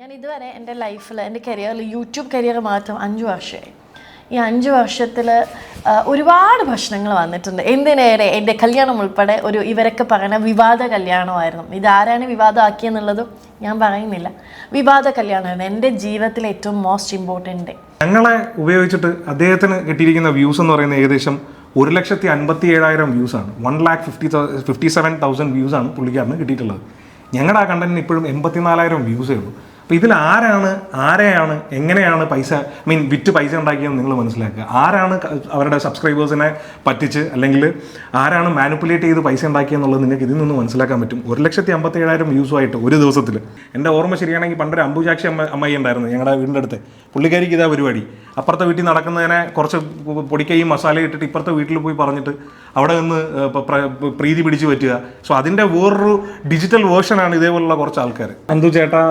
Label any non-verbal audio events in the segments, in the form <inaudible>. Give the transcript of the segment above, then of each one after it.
ഞാൻ ഇതുവരെ എന്റെ ലൈഫിൽ എന്റെ കരിയറിൽ യൂട്യൂബ് കരിയർ മാത്രം അഞ്ച് വർഷമായി. ഈ അഞ്ച് വർഷത്തിൽ ഒരുപാട് പ്രശ്നങ്ങൾ വന്നിട്ടുണ്ട്. എന്തിനേറെ? എന്റെ കല്യാണം ഉൾപ്പെടെ ഒരു ഇവരൊക്കെ പറയുന്ന വിവാദ കല്യാണമായിരുന്നു. ഇതാരാണ് വിവാദമാക്കിയെന്നുള്ളതും ഞാൻ പറയുന്നില്ല. വിവാദ കല്യാണമായിരുന്നു. എന്റെ ജീവിതത്തിലെ ഏറ്റവും മോസ്റ്റ് ഇമ്പോർട്ടന്റ് ഡേ ഞങ്ങളെ ഉപയോഗിച്ചിട്ട് അദ്ദേഹത്തിന് കിട്ടിയിരിക്കുന്ന വ്യൂസ് എന്ന് പറയുന്നത് ഏകദേശം ഒരു ലക്ഷത്തി അൻപത്തി ഏഴായിരം വ്യൂസ് ആണ്. One lakh fifty fifty seven thousand views ആണ് പുള്ളിക്കാരന് കിട്ടിയിട്ടുള്ളത്. ഞങ്ങളുടെ ആ കണ്ടന്റിന് ഇപ്പോഴും എൺപത്തിനാലായിരം വ്യൂസേ ഉള്ളൂ. അപ്പോൾ ഇതിൽ ആരാണ് ആരെയാണ് എങ്ങനെയാണ് പൈസ ഐ മീൻ വിറ്റ് പൈസ ഉണ്ടാക്കിയെന്ന് നിങ്ങൾ മനസ്സിലാക്കുക. ആരാണ് അവരുടെ സബ്സ്ക്രൈബേഴ്സിനെ പറ്റിച്ച് അല്ലെങ്കിൽ ആരാണ് മാനിപ്പുലേറ്റ് ചെയ്ത് പൈസ ഉണ്ടാക്കിയെന്നുള്ളത് നിങ്ങൾക്ക് ഇതിൽ നിന്ന് മനസ്സിലാക്കാൻ പറ്റും. ഒരു ലക്ഷത്തി അമ്പത്തി ഏഴായിരം വ്യൂസുമായിട്ട് ഒരു ദിവസത്തിൽ. എന്റെ ഓർമ്മ ശരിയാണെങ്കിൽ പണ്ടൊരു അമ്പുചാക്ഷി അമ്മ അമ്മായി ഉണ്ടായിരുന്നു ഞങ്ങളുടെ വീടിന്റെ അടുത്ത്. പുള്ളിക്കാരിക്ക് ഇതാ പരിപാടി. അപ്പുറത്തെ വീട്ടിൽ നടക്കുന്നതിനെ കുറച്ച് പൊടിക്കൈയും മസാല ഇട്ടിട്ട് ഇപ്പുറത്തെ വീട്ടിൽ പോയി പറഞ്ഞിട്ട് അവിടെ നിന്ന് പ്രീതി പിടിച്ചു പറ്റുക. സോ അതിന്റെ വേറൊരു ഡിജിറ്റൽ വേർഷനാണ് ഇതേപോലുള്ള കുറച്ച് ആൾക്കാർ അന്തു ചേട്ടാ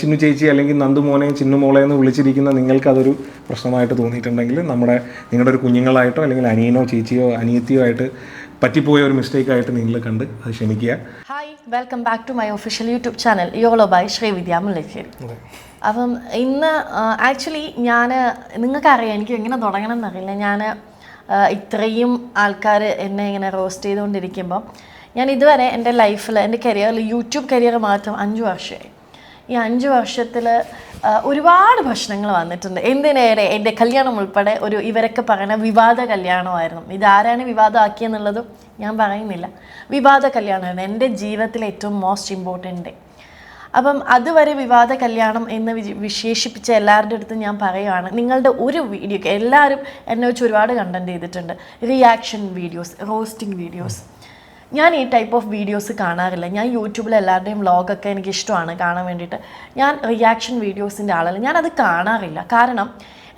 ചിന്നു ചേച്ചി അല്ലെങ്കിൽ നന്ദുമോനെയും ചിന്നുമോളെയെന്ന് ചിന്നു മോളെ എന്ന് വിളിച്ചിരിക്കുന്ന നിങ്ങൾക്കതൊരു പ്രശ്നമായിട്ട് തോന്നിയിട്ടുണ്ടെങ്കിൽ നമ്മുടെ നിങ്ങളുടെ ഒരു കുഞ്ഞുങ്ങളായിട്ടോ അല്ലെങ്കിൽ അനിയനോ ചേച്ചിയോ അനിയത്തിയോ ആയിട്ട് പറ്റിപ്പോയ ഒരു മിസ്റ്റേക്ക് ആയിട്ട് നിങ്ങൾ കണ്ട് അത് ക്ഷമിക്കുക. Hi welcome back to my official YouTube channel yolo by Srividya Mullassery അപ്പം ഇന്ന് ആക്ച്വലി ഞാൻ നിങ്ങൾക്കറിയാം എനിക്ക് എങ്ങനെ തുടങ്ങണം എന്നറിയില്ല. ഞാൻ ഇത്രയും ആൾക്കാർ എന്നെ ഇങ്ങനെ റോസ്റ്റ് ചെയ്തുകൊണ്ടിരിക്കുമ്പോൾ ഞാൻ ഇതുവരെ എന്റെ ലൈഫിൽ എന്റെ കരിയറിൽ യൂട്യൂബ് കരിയർ മാത്രം അഞ്ച് വർഷമായി ഈ അഞ്ച് വർഷത്തിൽ ഒരുപാട് പ്രശ്നങ്ങൾ വന്നിട്ടുണ്ട്. എന്തിനേറെ? എന്റെ കല്യാണം ഉൾപ്പെടെ ഒരു ഇവരൊക്കെ പറയുന്ന വിവാദ കല്യാണമായിരുന്നു. ഇതാരാണ് വിവാദമാക്കിയെന്നുള്ളതും ഞാൻ പറയുന്നില്ല. വിവാദ കല്യാണമായിരുന്നു. എന്റെ ജീവിതത്തിലെ ഏറ്റവും മോസ്റ്റ് ഇമ്പോർട്ടന്റ് അപ്പം അതുവരെ വിവാദ കല്യാണം എന്ന് വിശേഷിപ്പിച്ച എല്ലാവരുടെ അടുത്തും ഞാൻ പറയുകയാണ് നിങ്ങളുടെ ഒരു വീഡിയോ എല്ലാവരും എന്നെ വെച്ച് ഒരുപാട് കണ്ടന്റ് ചെയ്തിട്ടുണ്ട്. റിയാക്ഷൻ വീഡിയോസ് റോസ്റ്റിംഗ് വീഡിയോസ് ഞാൻ ഈ ടൈപ്പ് ഓഫ് വീഡിയോസ് കാണാറില്ല. ഞാൻ യൂട്യൂബിൽ എല്ലാവരുടെയും വ്ളോഗൊക്കെ എനിക്ക് ഇഷ്ടമാണ് കാണാൻ വേണ്ടിയിട്ട്. ഞാൻ റിയാക്ഷൻ വീഡിയോസിന്റെ ആളല്ല. ഞാനത് കാണാറില്ല. കാരണം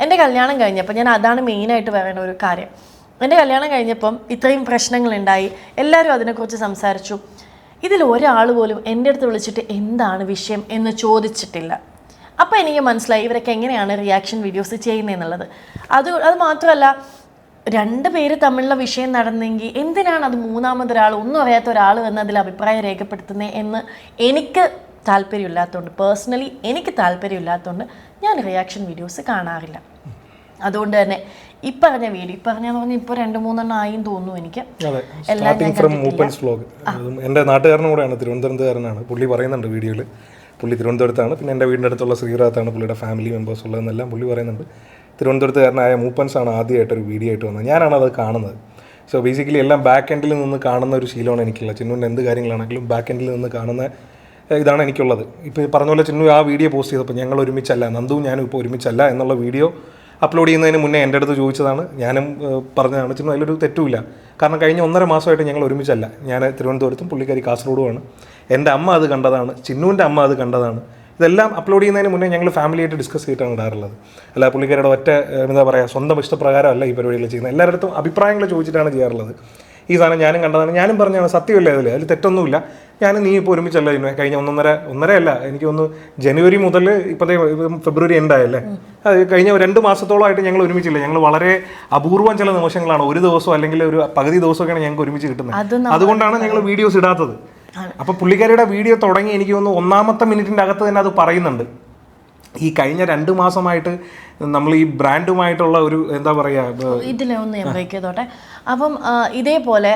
എന്റെ കല്യാണം കഴിഞ്ഞപ്പോൾ ഞാൻ അതാണ് മെയിനായിട്ട് പറയേണ്ട ഒരു കാര്യം. എന്റെ കല്യാണം കഴിഞ്ഞപ്പം ഇത്രയും പ്രശ്നങ്ങളുണ്ടായി. എല്ലാവരും അതിനെക്കുറിച്ച് സംസാരിച്ചു. ഇതിൽ ഒരാൾ പോലും എന്റെ അടുത്ത് വിളിച്ചിട്ട് എന്താണ് വിഷയം എന്ന് ചോദിച്ചിട്ടില്ല. അപ്പോൾ എനിക്ക് മനസ്സിലായി ഇവരൊക്കെ എങ്ങനെയാണ് റിയാക്ഷൻ വീഡിയോസ് ചെയ്യുന്നതെന്നുള്ളത്. അത് അത് മാത്രമല്ല രണ്ട് പേര് തമ്മിലുള്ള വിഷയം നടന്നെങ്കിൽ എന്തിനാണ് അത് മൂന്നാമതൊരാൾ ഒന്നും അറിയാത്ത ഒരാൾ വന്ന് അതിൽ അഭിപ്രായം രേഖപ്പെടുത്തുന്നത് എന്ന് എനിക്ക് താല്പര്യമില്ലാത്തതുകൊണ്ട് പേഴ്സണലി എനിക്ക് താല്പര്യമില്ലാത്തതുകൊണ്ട് ഞാൻ റിയാക്ഷൻ വീഡിയോസ് കാണാറില്ല. അതുകൊണ്ട് തന്നെ ഇപ്പറഞ്ഞ വീഡിയോ ഇപ്പറഞ്ഞെന്ന് പറഞ്ഞെന്ന് പറഞ്ഞാൽ ഇപ്പോൾ രണ്ട് മൂന്നെണ്ണം ആയി തോന്നുന്നു എനിക്ക്. എല്ലാം എന്റെ നാട്ടുകാരനും കൂടെയാണ് തിരുവനന്തപുരത്തുകാരനാണ്. പുള്ളി പറയുന്നുണ്ട് വീഡിയോയിൽ പുള്ളി തിരുവനന്തപുരത്താണ് പിന്നെ എന്റെ വീടിന്റെ അടുത്തുള്ള ശ്രീറാത്താണ് പുള്ളിയുടെ ഫാമിലി മെമ്പേഴ്സ് ഉള്ളതെന്നെല്ലാം പുള്ളി പറയുന്നുണ്ട്. തിരുവനന്തപുരത്തുകാരനായ മൂപ്പൻസാണ് ആണ് ആദ്യമായിട്ട് ഒരു വീഡിയോ ആയിട്ട് വന്നത്. ഞാനാണ് അത് കാണുന്നത്. സോ ബേസിക്കലി എല്ലാം ബാക്ക് എൻഡിൽ നിന്ന് കാണുന്ന ഒരു ശീലമാണ് എനിക്കുള്ളത് ചിന്നുവിന്റെ എന്ത് കാര്യങ്ങളാണെങ്കിലും ബാക്ക് എൻഡിൽ നിന്ന് കാണുന്ന ഇതാണ് എനിക്കുള്ളത്. ഇപ്പോൾ പറഞ്ഞ പോലെ ചിന്നു ആ വീഡിയോ പോസ്റ്റ് ചെയ്തപ്പോൾ ഞങ്ങൾ ഒരുമിച്ചല്ല നന്ദുവും ഞാനും ഇപ്പോൾ ഒരുമിച്ചല്ല എന്നുള്ള വീഡിയോ അപ്ലോഡ് ചെയ്യുന്നതിന് മുന്നേ എന്റെ അടുത്ത് ചോദിച്ചതാണ്. ഞാനും പറഞ്ഞതാണ് ചിന്നു അതിലൊരു തെറ്റുമില്ല. കാരണം കഴിഞ്ഞ ഒന്നര മാസമായിട്ട് ഞങ്ങൾ ഒരുമിച്ചല്ല. ഞാൻ തിരുവനന്തപുരത്തും പുള്ളിക്കാരി കാസർഗോഡുമാണ് എന്റെ അമ്മ അത് കണ്ടതാണ്. ചിന്നുവിന്റെ അമ്മ അത് കണ്ടതാണ്. ഇതെല്ലാം അപ്ലോഡ് ചെയ്യുന്നതിന് മുന്നേ ഞങ്ങൾ ഫാമിലിയായിട്ട് ഡിസ്കസ് ചെയ്തിട്ടാണ് ഇടാറുള്ളത്. അല്ല പുള്ളിക്കാരുടെ ഒറ്റ എന്താ പറയുക സ്വന്തം ഇഷ്ടപ്രകാരമല്ല ഈ പരിപാടികൾ ചെയ്യുന്നത്. എല്ലാവരുടെ അഭിപ്രായങ്ങൾ ചോദിച്ചിട്ടാണ് ചെയ്യാറുള്ളത്. ഈ സാധനം ഞാനും കണ്ടതാണ്. ഞാനും പറഞ്ഞാണ് സത്യമല്ലേ അതിൽ അതിൽ തെറ്റൊന്നുമില്ല. ഞാൻ നീ ഇപ്പോൾ ഒരുമിച്ചല്ല ഇന്ന് കഴിഞ്ഞ ഒന്നൊന്നര ഒന്നര അല്ല എനിക്ക് ഒന്ന് ജനുവരി മുതൽ ഇപ്പോഴത്തെ ഫെബ്രുവരി എൻഡായല്ലേ അത് കഴിഞ്ഞ രണ്ട് മാസത്തോളമായിട്ട് ഞങ്ങൾ ഒരുമിച്ചില്ല. ഞങ്ങൾ വളരെ അപൂർവം ചില നിമിഷങ്ങളാണ്. ഒരു ദിവസം അല്ലെങ്കിൽ ഒരു പകുതി ദിവസമൊക്കെയാണ് ഞങ്ങൾക്ക് ഒരുമിച്ച് കിട്ടുന്നത്. അതുകൊണ്ടാണ് ഞങ്ങൾ വീഡിയോസ് ഇടാത്തത്. അപ്പൊ പുള്ളിക്കാരിയുടെ വീഡിയോ തുടങ്ങി എനിക്ക് തോന്നുന്നു ഒന്നാമത്തെ മിനിറ്റിന്റെ അകത്ത് തന്നെ അത് പറയുന്നുണ്ട്. ഈ കഴിഞ്ഞ രണ്ട് മാസമായിട്ട് നമ്മൾ ഈ ബ്രാൻഡുമായിട്ടുള്ള ഒരു എന്താ പറയാ ഇതിനെ ഇതിലെ ഒന്ന് ഞാൻ ബ്രേക്ക് ചെയ്തോട്ടെ. അപ്പം ഇതേപോലെ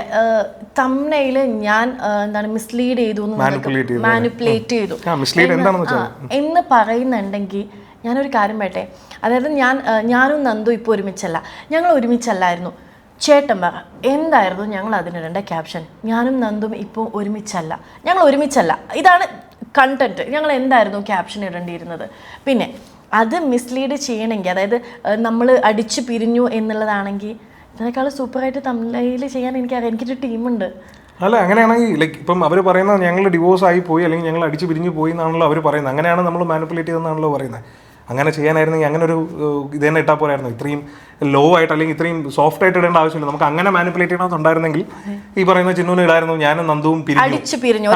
തമ്മനയിൽ ഞാൻ എന്താണ് മിസ്ലീഡ് ചെയ്തു. മാനിപ്പുലേറ്റ് ചെയ്തു എന്ന് പറയുന്നുണ്ടെങ്കിൽ ഞാനൊരു കാര്യം വേട്ടെ അതായത് ഞാൻ ഞാനും നന്ദു ഇപ്പോൾ ഒരുമിച്ചല്ല. ഞങ്ങൾ ഒരുമിച്ചല്ലായിരുന്നു. ചേട്ടൻ പറ എന്തായിരുന്നു ഞങ്ങൾ അതിനിടേണ്ട ക്യാപ്ഷൻ ഞാനും നന്ദും ഇപ്പോൾ ഒരുമിച്ചല്ല. ഞങ്ങൾ ഒരുമിച്ചല്ല. ഇതാണ് കണ്ടന്റ് ഞങ്ങൾ എന്തായിരുന്നു ക്യാപ്ഷൻ ഇടേണ്ടിയിരുന്നത്? പിന്നെ അത് മിസ്ലീഡ് ചെയ്യണമെങ്കിൽ അതായത് നമ്മൾ അടിച്ചു പിരിഞ്ഞു എന്നുള്ളതാണെങ്കിൽ ഇതിനേക്കാൾ സൂപ്പറായിട്ട് തമിഴിൽ ചെയ്യാൻ എനിക്കറിയാം. എനിക്കൊരു ടീമുണ്ട്. അല്ല അങ്ങനെയാണെങ്കിൽ ലൈക്ക് ഇപ്പം അവർ പറയുന്നത് ഞങ്ങൾ ഡിവോഴ്സ് ആയി പോയി അല്ലെങ്കിൽ ഞങ്ങൾ അടിച്ചു പിരിഞ്ഞു പോയി എന്നാണല്ലോ അവർ പറയുന്നത്. അങ്ങനെയാണ് നമ്മൾ മാനിപ്പുലേറ്റ് ചെയ്തെന്നാണല്ലോ പറയുന്നത്. അങ്ങനെ ചെയ്യാനായിരുന്നെങ്കിൽ അങ്ങനെ ഒരു ഇത് തന്നെ ഇട്ടാൽ പോരായിരുന്നു. ഇത്രയും ലോ ആയിട്ട് അല്ലെങ്കിൽ ഇത്രയും സോഫ്റ്റ് ആയിട്ട് ഇടേണ്ട ആവശ്യമില്ല. നമുക്ക് അങ്ങനെ മാനിപ്പുലേറ്റ് ചെയ്യണമെന്നുണ്ടായിരുന്നെങ്കിൽ ഈ പറയുന്ന ചിന്നൂന് ഇടായിരുന്നു ഞാനും നന്ദുവും അടിച്ചു പിരിഞ്ഞു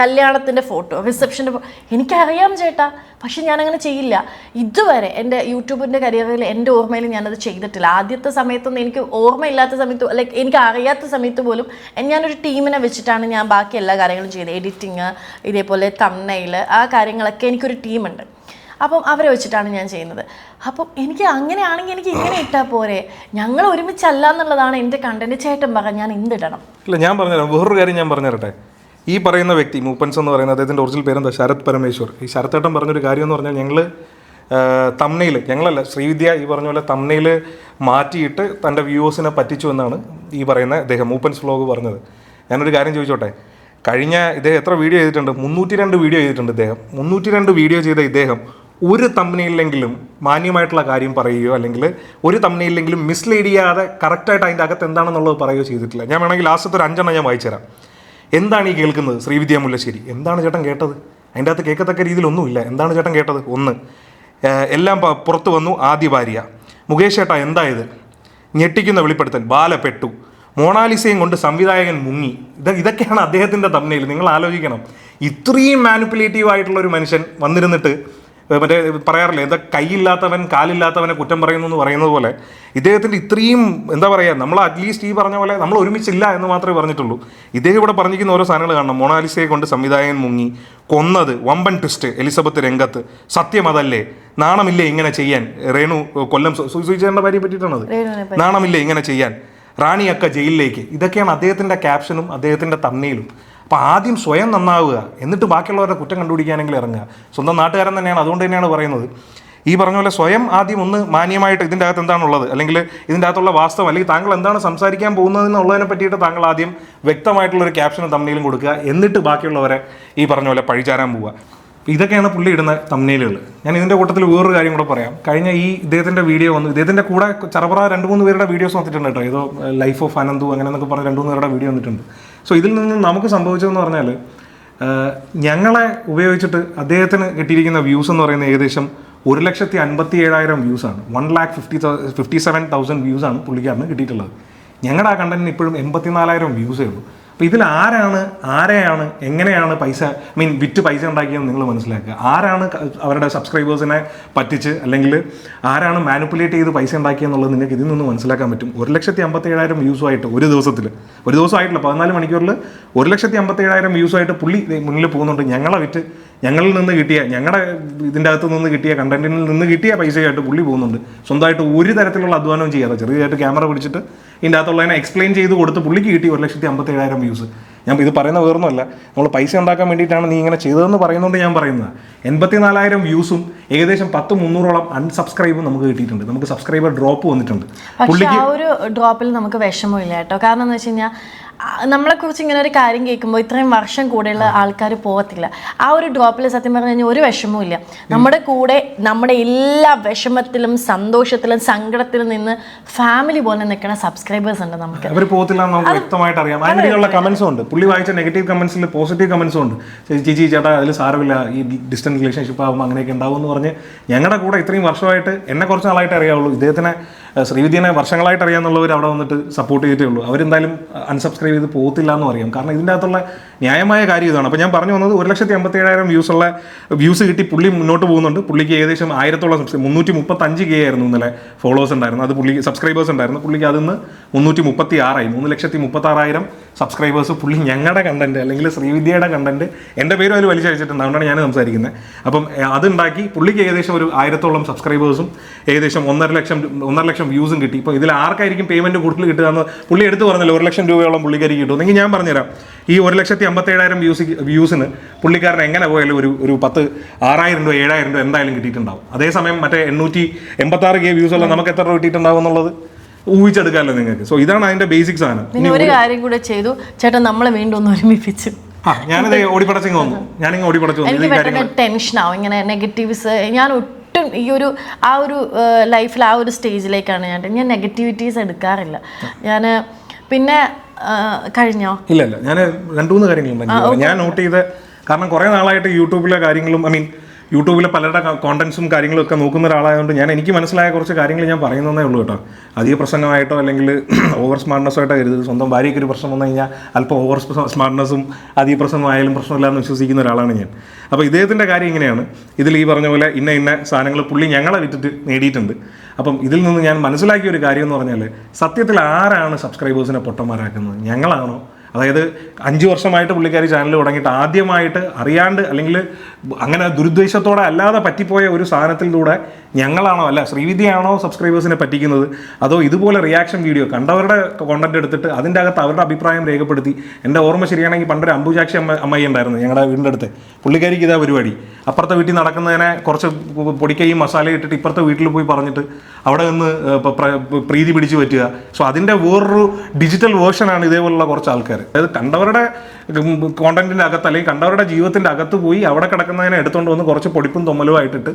കല്യാണത്തിന്റെ ഫോട്ടോ റിസപ്ഷന്റെ എനിക്കറിയാം ചേട്ടാ പക്ഷെ ഞാൻ അങ്ങനെ ചെയ്യില്ല. ഇതുവരെ എന്റെ യൂട്യൂബിന്റെ കരിയറിൽ എന്റെ ഓർമ്മയിൽ ഞാനത് ചെയ്തിട്ടില്ല. ആദ്യത്തെ സമയത്തൊന്നും എനിക്ക് ഓർമ്മയില്ലാത്ത സമയത്ത് ലൈക്ക് എനിക്ക് അറിയാത്ത സമയത്ത് പോലും ഞാനൊരു ടീമിനെ വെച്ചിട്ടാണ് ഞാൻ ബാക്കി എല്ലാ കാര്യങ്ങളും ചെയ്തത്. എഡിറ്റിങ് ഇതേപോലെ തമ്മയിൽ ആ കാര്യങ്ങളൊക്കെ എനിക്കൊരു ടീമുണ്ട് അപ്പം അവരെ വെച്ചിട്ടാണ് ഞാൻ ചെയ്യുന്നത്. അപ്പം എനിക്ക് അങ്ങനെയാണെങ്കിൽ എനിക്ക് ഇങ്ങനെ ഇട്ടാൽ പോരെ. ഞങ്ങൾ ഒരുമിച്ചല്ല എന്നുള്ളതാണ് എന്റെ കണ്ടന്റ് ചേട്ടൻ പറ ഞാൻ എന്തിടണം ഇല്ല ഞാൻ പറഞ്ഞുതരാം. വേറൊരു കാര്യം ഞാൻ പറഞ്ഞുതരട്ടെ. ഈ പറയുന്ന വ്യക്തി മൂപ്പൻസ് എന്ന് പറയുന്നത് അദ്ദേഹത്തിന്റെ ഒറിജിനൽ പേരെന്താ? ശരത് പരമേശ്വർ. ഈ ശരത്തേട്ടൻ പറഞ്ഞൊരു കാര്യം എന്ന് പറഞ്ഞാൽ ഞങ്ങൾ തമ്മയിൽ ഞങ്ങളല്ല ശ്രീവിദ്യ ഈ പറഞ്ഞ പോലെ തമ്മയിൽ മാറ്റിയിട്ട് തന്റെ വ്യൂവേഴ്സിനെ പറ്റിച്ചു എന്നാണ് ഈ പറയുന്ന അദ്ദേഹം മൂപ്പൻസ് വ്ലോഗ് പറഞ്ഞത്. ഞാനൊരു കാര്യം ചോദിച്ചോട്ടെ? കഴിഞ്ഞ ഇദ്ദേഹം എത്ര വീഡിയോ ചെയ്തിട്ടുണ്ട്? മുന്നൂറ്റി രണ്ട് വീഡിയോ ചെയ്തിട്ടുണ്ട് ഇദ്ദേഹം. മുന്നൂറ്റി രണ്ട് വീഡിയോ ചെയ്ത ഇദ്ദേഹം ഒരു തമ്മനയിലെങ്കിലും മാന്യമായിട്ടുള്ള കാര്യം പറയുകയോ അല്ലെങ്കിൽ ഒരു തമ്മനയിലെങ്കിലും മിസ്ലീഡ് ചെയ്യാതെ കറക്റ്റായിട്ട് അതിന്റെ അകത്ത് എന്താണെന്നുള്ളത് പറയുകയോ ചെയ്തിട്ടില്ല. ഞാൻ വേണമെങ്കിൽ ലാസ്റ്റത്തെ ഒരു അഞ്ചെണ്ണം ഞാൻ വായിച്ചുതരാം എന്താണ് ഈ കേൾക്കുന്നത്? ശ്രീവിദ്യ മുല്ലശ്ശേരി എന്താണ് ചേട്ടൻ കേട്ടത്? അതിന്റെ അകത്ത് കേൾക്കത്തക്ക രീതിയിലൊന്നുമില്ല. എന്താണ് ചേട്ടൻ കേട്ടത്? ഒന്ന്. എല്ലാം പുറത്തു വന്നു ആദ്യ ഭാര്യ. മുകേഷ് ചേട്ടാ എന്തായത് ഞെട്ടിക്കുന്ന വെളിപ്പെടുത്തൽ. ബാല പെട്ടു മോണാലിസയും കൊണ്ട് സംവിധായകൻ മുങ്ങി. ഇത് ഇതൊക്കെയാണ് അദ്ദേഹത്തിന്റെ തമ്മിൽ നിങ്ങൾ ആലോചിക്കണം. ഇത്രയും മാനിപ്പുലേറ്റീവ് ആയിട്ടുള്ള ഒരു മനുഷ്യൻ വന്നിരുന്നിട്ട് മറ്റേ പറയാറില്ലേ എന്താ കൈയില്ലാത്തവൻ കാലില്ലാത്തവനെ കുറ്റം പറയുന്നു എന്ന് പറയുന്നത് പോലെ ഇദ്ദേഹത്തിന്റെ ഇത്രയും എന്താ പറയുക നമ്മൾ അറ്റ്ലീസ്റ്റ് ഈ പറഞ്ഞ പോലെ നമ്മൾ ഒരുമിച്ചില്ല എന്ന് മാത്രമേ പറഞ്ഞിട്ടുള്ളൂ. ഇദ്ദേഹം ഇവിടെ പറഞ്ഞിരിക്കുന്ന ഓരോ സാധനങ്ങൾ കാണണം. മൊണാലിസയെ കൊണ്ട് സംവിധായകൻ മുങ്ങി കൊന്നത് വമ്പൻ ട്വിസ്റ്റ് എലിസബത്ത് രംഗത്ത്. സത്യം അതല്ലേ? നാണമില്ലേ ഇങ്ങനെ ചെയ്യാൻ? രേണു കൊല്ലം സൂചിച്ചേണ്ട ഭാര്യയെ പറ്റിയിട്ടാണത് നാണമില്ലേ ഇങ്ങനെ ചെയ്യാൻ? റാണിയൊക്കെ ജയിലിലേക്ക്. ഇതൊക്കെയാണ് അദ്ദേഹത്തിന്റെ ക്യാപ്ഷനും അദ്ദേഹത്തിന്റെ തമ്മയിലും അപ്പോൾ ആദ്യം സ്വയം നന്നാവുക. എന്നിട്ട് ബാക്കിയുള്ളവരുടെ കുറ്റം കണ്ടുപിടിക്കാനെങ്കിലും ഇറങ്ങുക. സ്വന്തം നാട്ടുകാരൻ തന്നെയാണ്. അതുകൊണ്ട് തന്നെയാണ് പറയുന്നത്. ഈ പറഞ്ഞ പോലെ സ്വയം ആദ്യം ഒന്ന് മാന്യമായിട്ട് ഇതിന്റെ അകത്ത് എന്താണുള്ളത്? അല്ലെങ്കിൽ ഇതിന്റെ അകത്തുള്ള വാസ്തവം അല്ലെങ്കിൽ താങ്കൾ എന്താണ് സംസാരിക്കാൻ പോകുന്നത് എന്നുള്ളതിനെ പറ്റിയിട്ട് താങ്കൾ ആദ്യം വ്യക്തമായിട്ടുള്ളൊരു ക്യാപ്ഷനും തമ്മിലും കൊടുക്കുക. എന്നിട്ട് ബാക്കിയുള്ളവരെ ഈ പറഞ്ഞ പോലെ പഴിചാരാൻ പോവുക. ഇതൊക്കെയാണ് പുള്ളി ഇടുന്ന തമ്മിലുകൾ ഞാൻ ഇതിന്റെ കൂട്ടത്തിൽ വേറൊരു കാര്യം കൂടെ പറയാം. കഴിഞ്ഞ ഈ ഇദ്ദേഹത്തിന്റെ വീഡിയോ വന്നു. ഇദ്ദേഹത്തിന്റെ കൂടെ ചറപറ രണ്ട് മൂന്ന് പേരുടെ വീഡിയോസ് വന്നിട്ടുണ്ട് കേട്ടോ. ഏതോ ലൈഫ് ഓഫ് അനന്തു അങ്ങനെ എന്നൊക്കെ പറഞ്ഞ് രണ്ട് മൂന്ന് പേരുടെ വീഡിയോ വന്നിട്ടുണ്ട്. സോ ഇതിൽ നിന്ന് നമുക്ക് സംഭവിച്ചതെന്ന് പറഞ്ഞാൽ ഞങ്ങളെ ഉപയോഗിച്ചിട്ട് അദ്ദേഹത്തിന് കിട്ടിയിരിക്കുന്ന വ്യൂസ് എന്ന് പറയുന്നത് ഏകദേശം ഒരു ലക്ഷത്തി അൻപത്തി ഏഴായിരം വ്യൂസാണ് one lakh fifty fifty seven thousand വ്യൂസാണ് പുള്ളിക്കാരന് കിട്ടിയിട്ടുള്ളത്. ഞങ്ങളുടെ ആ കണ്ടന്റിന് ഇപ്പോഴും എൺപത്തിനാലായിരം വ്യൂസേ ഉള്ളൂ. അപ്പോൾ ഇതിൽ ആരാണ് ആരെയാണ് എങ്ങനെയാണ് പൈസ ഐ മീൻ വിറ്റ് പൈസ ഉണ്ടാക്കിയെന്ന് നിങ്ങൾ മനസ്സിലാക്കുക. ആരാണ് അവരുടെ സബ്സ്ക്രൈബേഴ്സിനെ പറ്റിച്ച് അല്ലെങ്കിൽ ആരാണ് മാനിപ്പുലേറ്റ് ചെയ്ത് പൈസ ഉണ്ടാക്കിയെന്നുള്ളത് നിങ്ങൾക്ക് ഇതിൽ നിന്ന് മനസ്സിലാക്കാൻ പറ്റും. ഒരു ലക്ഷത്തി അമ്പത്തി ഏഴായിരം വ്യൂസുമായിട്ട് ഒരു ദിവസത്തിൽ ഒരു ദിവസമായിട്ടില്ല പതിനാല് മണിക്കൂറിൽ ഒരു ലക്ഷത്തി അമ്പത്തി ഏഴായിരം വ്യൂസുമായിട്ട് പുള്ളി മുന്നിൽ പോകുന്നുണ്ട്. ഞങ്ങളെ വിറ്റ് ഞങ്ങളിൽ നിന്ന് കിട്ടിയ ഞങ്ങളുടെ ഇതിന്റെ അകത്ത് നിന്ന് കിട്ടിയ കണ്ടന്റിൽ നിന്ന് കിട്ടിയ പൈസയായിട്ട് പുള്ളി പോകുന്നുണ്ട്. സ്വന്തമായിട്ട് ഒരു തരത്തിലുള്ള അധ്വാനവും ചെയ്യാതെ ചെറിയതായിട്ട് ക്യാമറ പിടിച്ചിട്ട് ഇതിന്റെ അകത്തുള്ളതിനെ എക്സ്പ്ലെയിൻ ചെയ്ത് കൊടുത്ത് പുള്ളിക്ക് കിട്ടി ഒരു ലക്ഷത്തി അമ്പത്തി ഏഴായിരം വ്യൂസ് ഞാൻ ഇത് പറയുന്ന വേറൊന്നുമല്ല. നമ്മൾ പൈസ ഉണ്ടാക്കാൻ വേണ്ടിയിട്ടാണ് നീ ഇങ്ങനെ ചെയ്തതെന്ന് പറയുന്നതുകൊണ്ട് ഞാൻ പറയുന്നത്. എൺപത്തിനാലായിരം വ്യൂസും ഏകദേശം പത്ത് മുന്നൂറോളം അൺസബ്സ്ക്രൈബും നമുക്ക് കിട്ടിയിട്ടുണ്ട്. നമുക്ക് സബ്സ്ക്രൈബർ ഡ്രോപ്പ് വന്നിട്ടുണ്ട്. പുള്ളിക്ക് ഒരു ഡ്രോപ്പിൽ നമുക്ക് വിഷമമില്ല കേട്ടോ. കാരണം എന്ന് വെച്ച് കഴിഞ്ഞാൽ നമ്മളെ കുറിച്ച് ഇങ്ങനെ ഒരു കാര്യം കേൾക്കുമ്പോൾ ഇത്രയും വർഷം കൂടെയുള്ള ആൾക്കാർ പോകത്തില്ല. ആ ഒരു ഡ്രോപ്പിൽ സത്യം പറഞ്ഞു കഴിഞ്ഞാൽ ഒരു വിഷമവും ഇല്ല. നമ്മുടെ കൂടെ നമ്മുടെ എല്ലാ വിഷമത്തിലും സന്തോഷത്തിലും സങ്കടത്തിലും നിന്ന് ഫാമിലി പോലെ നിൽക്കുന്ന സബ്സ്ക്രൈബേഴ്സ് ഉണ്ട് നമുക്ക്. അവർ പോകത്തില്ല നമുക്ക് വ്യക്തമായിട്ട് അറിയാം. അതിനുള്ള കമന്റ്സും ഉണ്ട്. പുള്ളി വായിച്ച നെഗറ്റീവ് കമന്റ്സിൽ പോസിറ്റീവ് കമന്റ്സും ഉണ്ട്. ചേച്ചി ചേട്ടാ അതിൽ സാരമില്ല. ഈ ഡിസ്റ്റൻസ് റിലേഷൻഷിപ്പ് ആകുമ്പോൾ അങ്ങനെയൊക്കെ ഉണ്ടാവും എന്ന് പറഞ്ഞ് ഞങ്ങളുടെ കൂടെ ഇത്രയും വർഷമായിട്ട് എന്നെ കുറച്ച് നാളായിട്ട് അറിയാവുള്ളൂ. ഇദ്ദേഹത്തിനെ ശ്രീവിദ്യനെ വർഷങ്ങളായിട്ട് അറിയാമെന്നുള്ളവർ അവിടെ വന്നിട്ട് സപ്പോർട്ട് ചെയ്തിട്ടേ ഉള്ളൂ. അവരെന്തായാലും അൺസബ്സ്ക്രൈബ് ചെയ്ത് പോകത്തില്ല എന്ന് അറിയാം കാരണം ഇതിന്റെ അകത്തുള്ള ന്യായമായ കാര്യം ഇതാണ്. അപ്പോൾ ഞാൻ പറഞ്ഞു വന്നത് ഒരു ലക്ഷത്തി അമ്പത്തി ഏഴായിരം വ്യൂസ് ഉള്ള വ്യൂസ് കിട്ടി പുള്ളി മുന്നോട്ട് പോകുന്നുണ്ട്. പുള്ളിക്ക് ഏകദേശം ആയിരത്തോളം മുന്നൂറ്റി മുപ്പത്തഞ്ച് കെ ആയിരുന്നു ഇന്നലെ ഫോളോവേഴ്സ് ഉണ്ടായിരുന്നു അത് പുള്ളി സബ്സ്ക്രൈബേഴ്സ് ഉണ്ടായിരുന്നു. പുള്ളിക്ക് അതിന്ന് മുന്നൂറ്റി മുപ്പത്തി ആറായി മൂന്ന് ലക്ഷത്തി മുപ്പത്താറായിരം സബ്സ്ക്രൈബേഴ്സ് പുള്ളി ഞങ്ങളുടെ കണ്ടന്റ് അല്ലെങ്കിൽ ശ്രീവിദ്യയുടെ കണ്ടന്റ് എന്റെ പേരും അതിൽ വലിച്ചയച്ചിട്ടുണ്ട് അതുകൊണ്ടാണ് ഞാൻ സംസാരിക്കുന്നത്. അപ്പം അതുണ്ടാക്കി പുള്ളിക്ക് ഏകദേശം ഒരു ആയിരത്തോളം സബ്സ്ക്രൈബേഴ്സും ഏകദേശം ഒന്നര ലക്ഷം ഒന്നര ലക്ഷം വ്യൂസും കിട്ടി. ഇപ്പോൾ ഇതിൽ ആർക്കായിരിക്കും പേയ്മെന്റ് കൂടുതൽ കിട്ടുക എന്ന് പുള്ളി എടുത്തു പറഞ്ഞല്ലോ. ഒരു ലക്ഷം രൂപയോളം പുള്ളിക്കാരി കിട്ടും. എങ്കിൽ ഞാൻ പറഞ്ഞുതരാം. ഈ ഒരു ലക്ഷത്തി അമ്പത്തേഴായിരം വ്യൂസ് വ്യൂസിന് പുള്ളിക്കാരൻ എങ്ങനെ പോയാലും ഒരു ഒരു പത്ത് ആറായിരം രൂപ ഏഴായിരം രൂപ എന്തായാലും കിട്ടിയിട്ടുണ്ടാവും. അതേസമയം മറ്റേ എണ്ണൂറ്റി എൺപത്തി ആറ് കെ വ്യൂസ് ഉള്ള നമുക്ക് എത്ര രൂപ കിട്ടിയിട്ടുണ്ടാവും എന്നുള്ളത് ഊഹിച്ചെടുക്കാമല്ലോ നിങ്ങൾക്ക്. സോ ഇതാണ് അതിന്റെ ബേസിക് സാധനം. ഒരു കാര്യം കൂടെ ചെയ്തു. ചേട്ടൻ നമ്മളെ വീണ്ടും ഒന്ന് ഒരുമിപ്പിച്ചു. ഞാനത് ഓടിപ്പടച്ചിങ് വന്നു. ഞാനിങ്ങ് ഓടിപ്പടച്ചു ടെൻഷനാവും ഇങ്ങനെ നെഗറ്റീവ്സ് ഞാൻ ഒട്ടും ഈ ഒരു ആ ഒരു ലൈഫിൽ ആ ഒരു സ്റ്റേജിലേക്കാണ് ഞാൻ ഞാൻ നെഗറ്റിവിറ്റീസ് എടുക്കാറില്ല. ഞാൻ പിന്നെ കഴിഞ്ഞോ? ഇല്ല ഇല്ല. ഞാൻ രണ്ട് മൂന്ന് കാര്യങ്ങളുണ്ട് ഞാൻ നോട്ട് ചെയ്ത കാരണം കുറേ നാളായിട്ട് യൂട്യൂബിലെ കാര്യങ്ങളും ഐ മീൻ യൂട്യൂബിലെ പലരുടെ കോണ്ടൻസും കാര്യങ്ങളും ഒക്കെ നോക്കുന്ന ഒരാളായതുകൊണ്ട് ഞാൻ എനിക്ക് മനസ്സിലായ കുറച്ച് കാര്യങ്ങൾ ഞാൻ പറയുന്നതേ ഉള്ളൂ കേട്ടോ. അധിക പ്രസംഗമായിട്ടോ അല്ലെങ്കിൽ <clears throat> ഓവർ സ്മാർട്ട്നെസ്സോ ആയിട്ടോ കരുത് സ്വന്തം ഭാര്യയ്ക്ക് ഒരു പ്രശ്നം വന്നു കഴിഞ്ഞാൽ അല്പം ഓവർ സ്മാർട്ട്നെസ്സും അധിക പ്രസംഗമായാലും പ്രശ്നമില്ല എന്ന് വിശ്വസിക്കുന്ന ഒരാളാണ് ഞാൻ. അപ്പോൾ ഇദ്ദേഹത്തിന്റെ കാര്യം ഇങ്ങനെയാണ്. ഇതിൽ ഈ പറഞ്ഞ പോലെ ഇന്ന ഇന്ന സാധനങ്ങൾ പുള്ളി ഞങ്ങളെ വിറ്റിട്ട് നേടിയിട്ടുണ്ട്. അപ്പം ഇതിൽ നിന്ന് ഞാൻ മനസ്സിലാക്കിയ ഒരു കാര്യം എന്ന് പറഞ്ഞാൽ സത്യത്തിൽ ആരാണ് സബ്സ്ക്രൈബേഴ്സിനെ പൊട്ടന്മാരാക്കുന്നത്? ഞങ്ങളാണോ? അതായത് അഞ്ച് വർഷമായിട്ട് പുള്ളിക്കാരി ചാനൽ തുടങ്ങിയിട്ട് ആദ്യമായിട്ട് അറിയാണ്ട് അല്ലെങ്കിൽ അങ്ങനെ ദുരുദ്ദേശത്തോടെ അല്ലാതെ പറ്റിപ്പോയ ഒരു സാധനത്തിലൂടെ ഞങ്ങളാണോ അല്ല ശ്രീവിദ്യയാണോ സബ്സ്ക്രൈബേഴ്സിനെ പറ്റിക്കുന്നത്? അതോ ഇതുപോലെ റിയാക്ഷൻ വീഡിയോ കണ്ടവരുടെ കോണ്ടന്റ് എടുത്തിട്ട് അതിന്റെ അകത്ത് അവരുടെ അഭിപ്രായം രേഖപ്പെടുത്തി എന്റെ ഓർമ്മ ശരിയാണെങ്കിൽ പണ്ടൊരു അമ്പുചാക്ഷി അമ്മ അമ്മായി ഉണ്ടായിരുന്നു ഞങ്ങളുടെ വീടിന്റെ അടുത്ത്. പുള്ളിക്കാരിക്ക് ഇതാ പരിപാടി. അപ്പുറത്തെ വീട്ടിൽ നടക്കുന്നതിനെ കുറച്ച് പൊടിക്കൈ മസാല ഇട്ടിട്ട് ഇപ്പുറത്തെ വീട്ടിൽ പോയി പറഞ്ഞിട്ട് അവിടെ നിന്ന് പ്രീതി പിടിച്ചു പറ്റുക. സോ അതിന്റെ വേറൊരു ഡിജിറ്റൽ വേർഷനാണ് ഇതേപോലുള്ള കുറച്ച് ആൾക്കാർ അതായത് കണ്ടവരുടെ കോണ്ടന്റിന്റെ അകത്ത് അല്ലെങ്കിൽ കണ്ടവരുടെ ജീവിതത്തിന്റെ അകത്ത് പോയി അവിടെ കിടക്കുന്നതിനെ എടുത്തുകൊണ്ട് വന്ന് കുറച്ച് പൊടിപ്പും തൊമ്മലും ആയിട്ടിട്ട്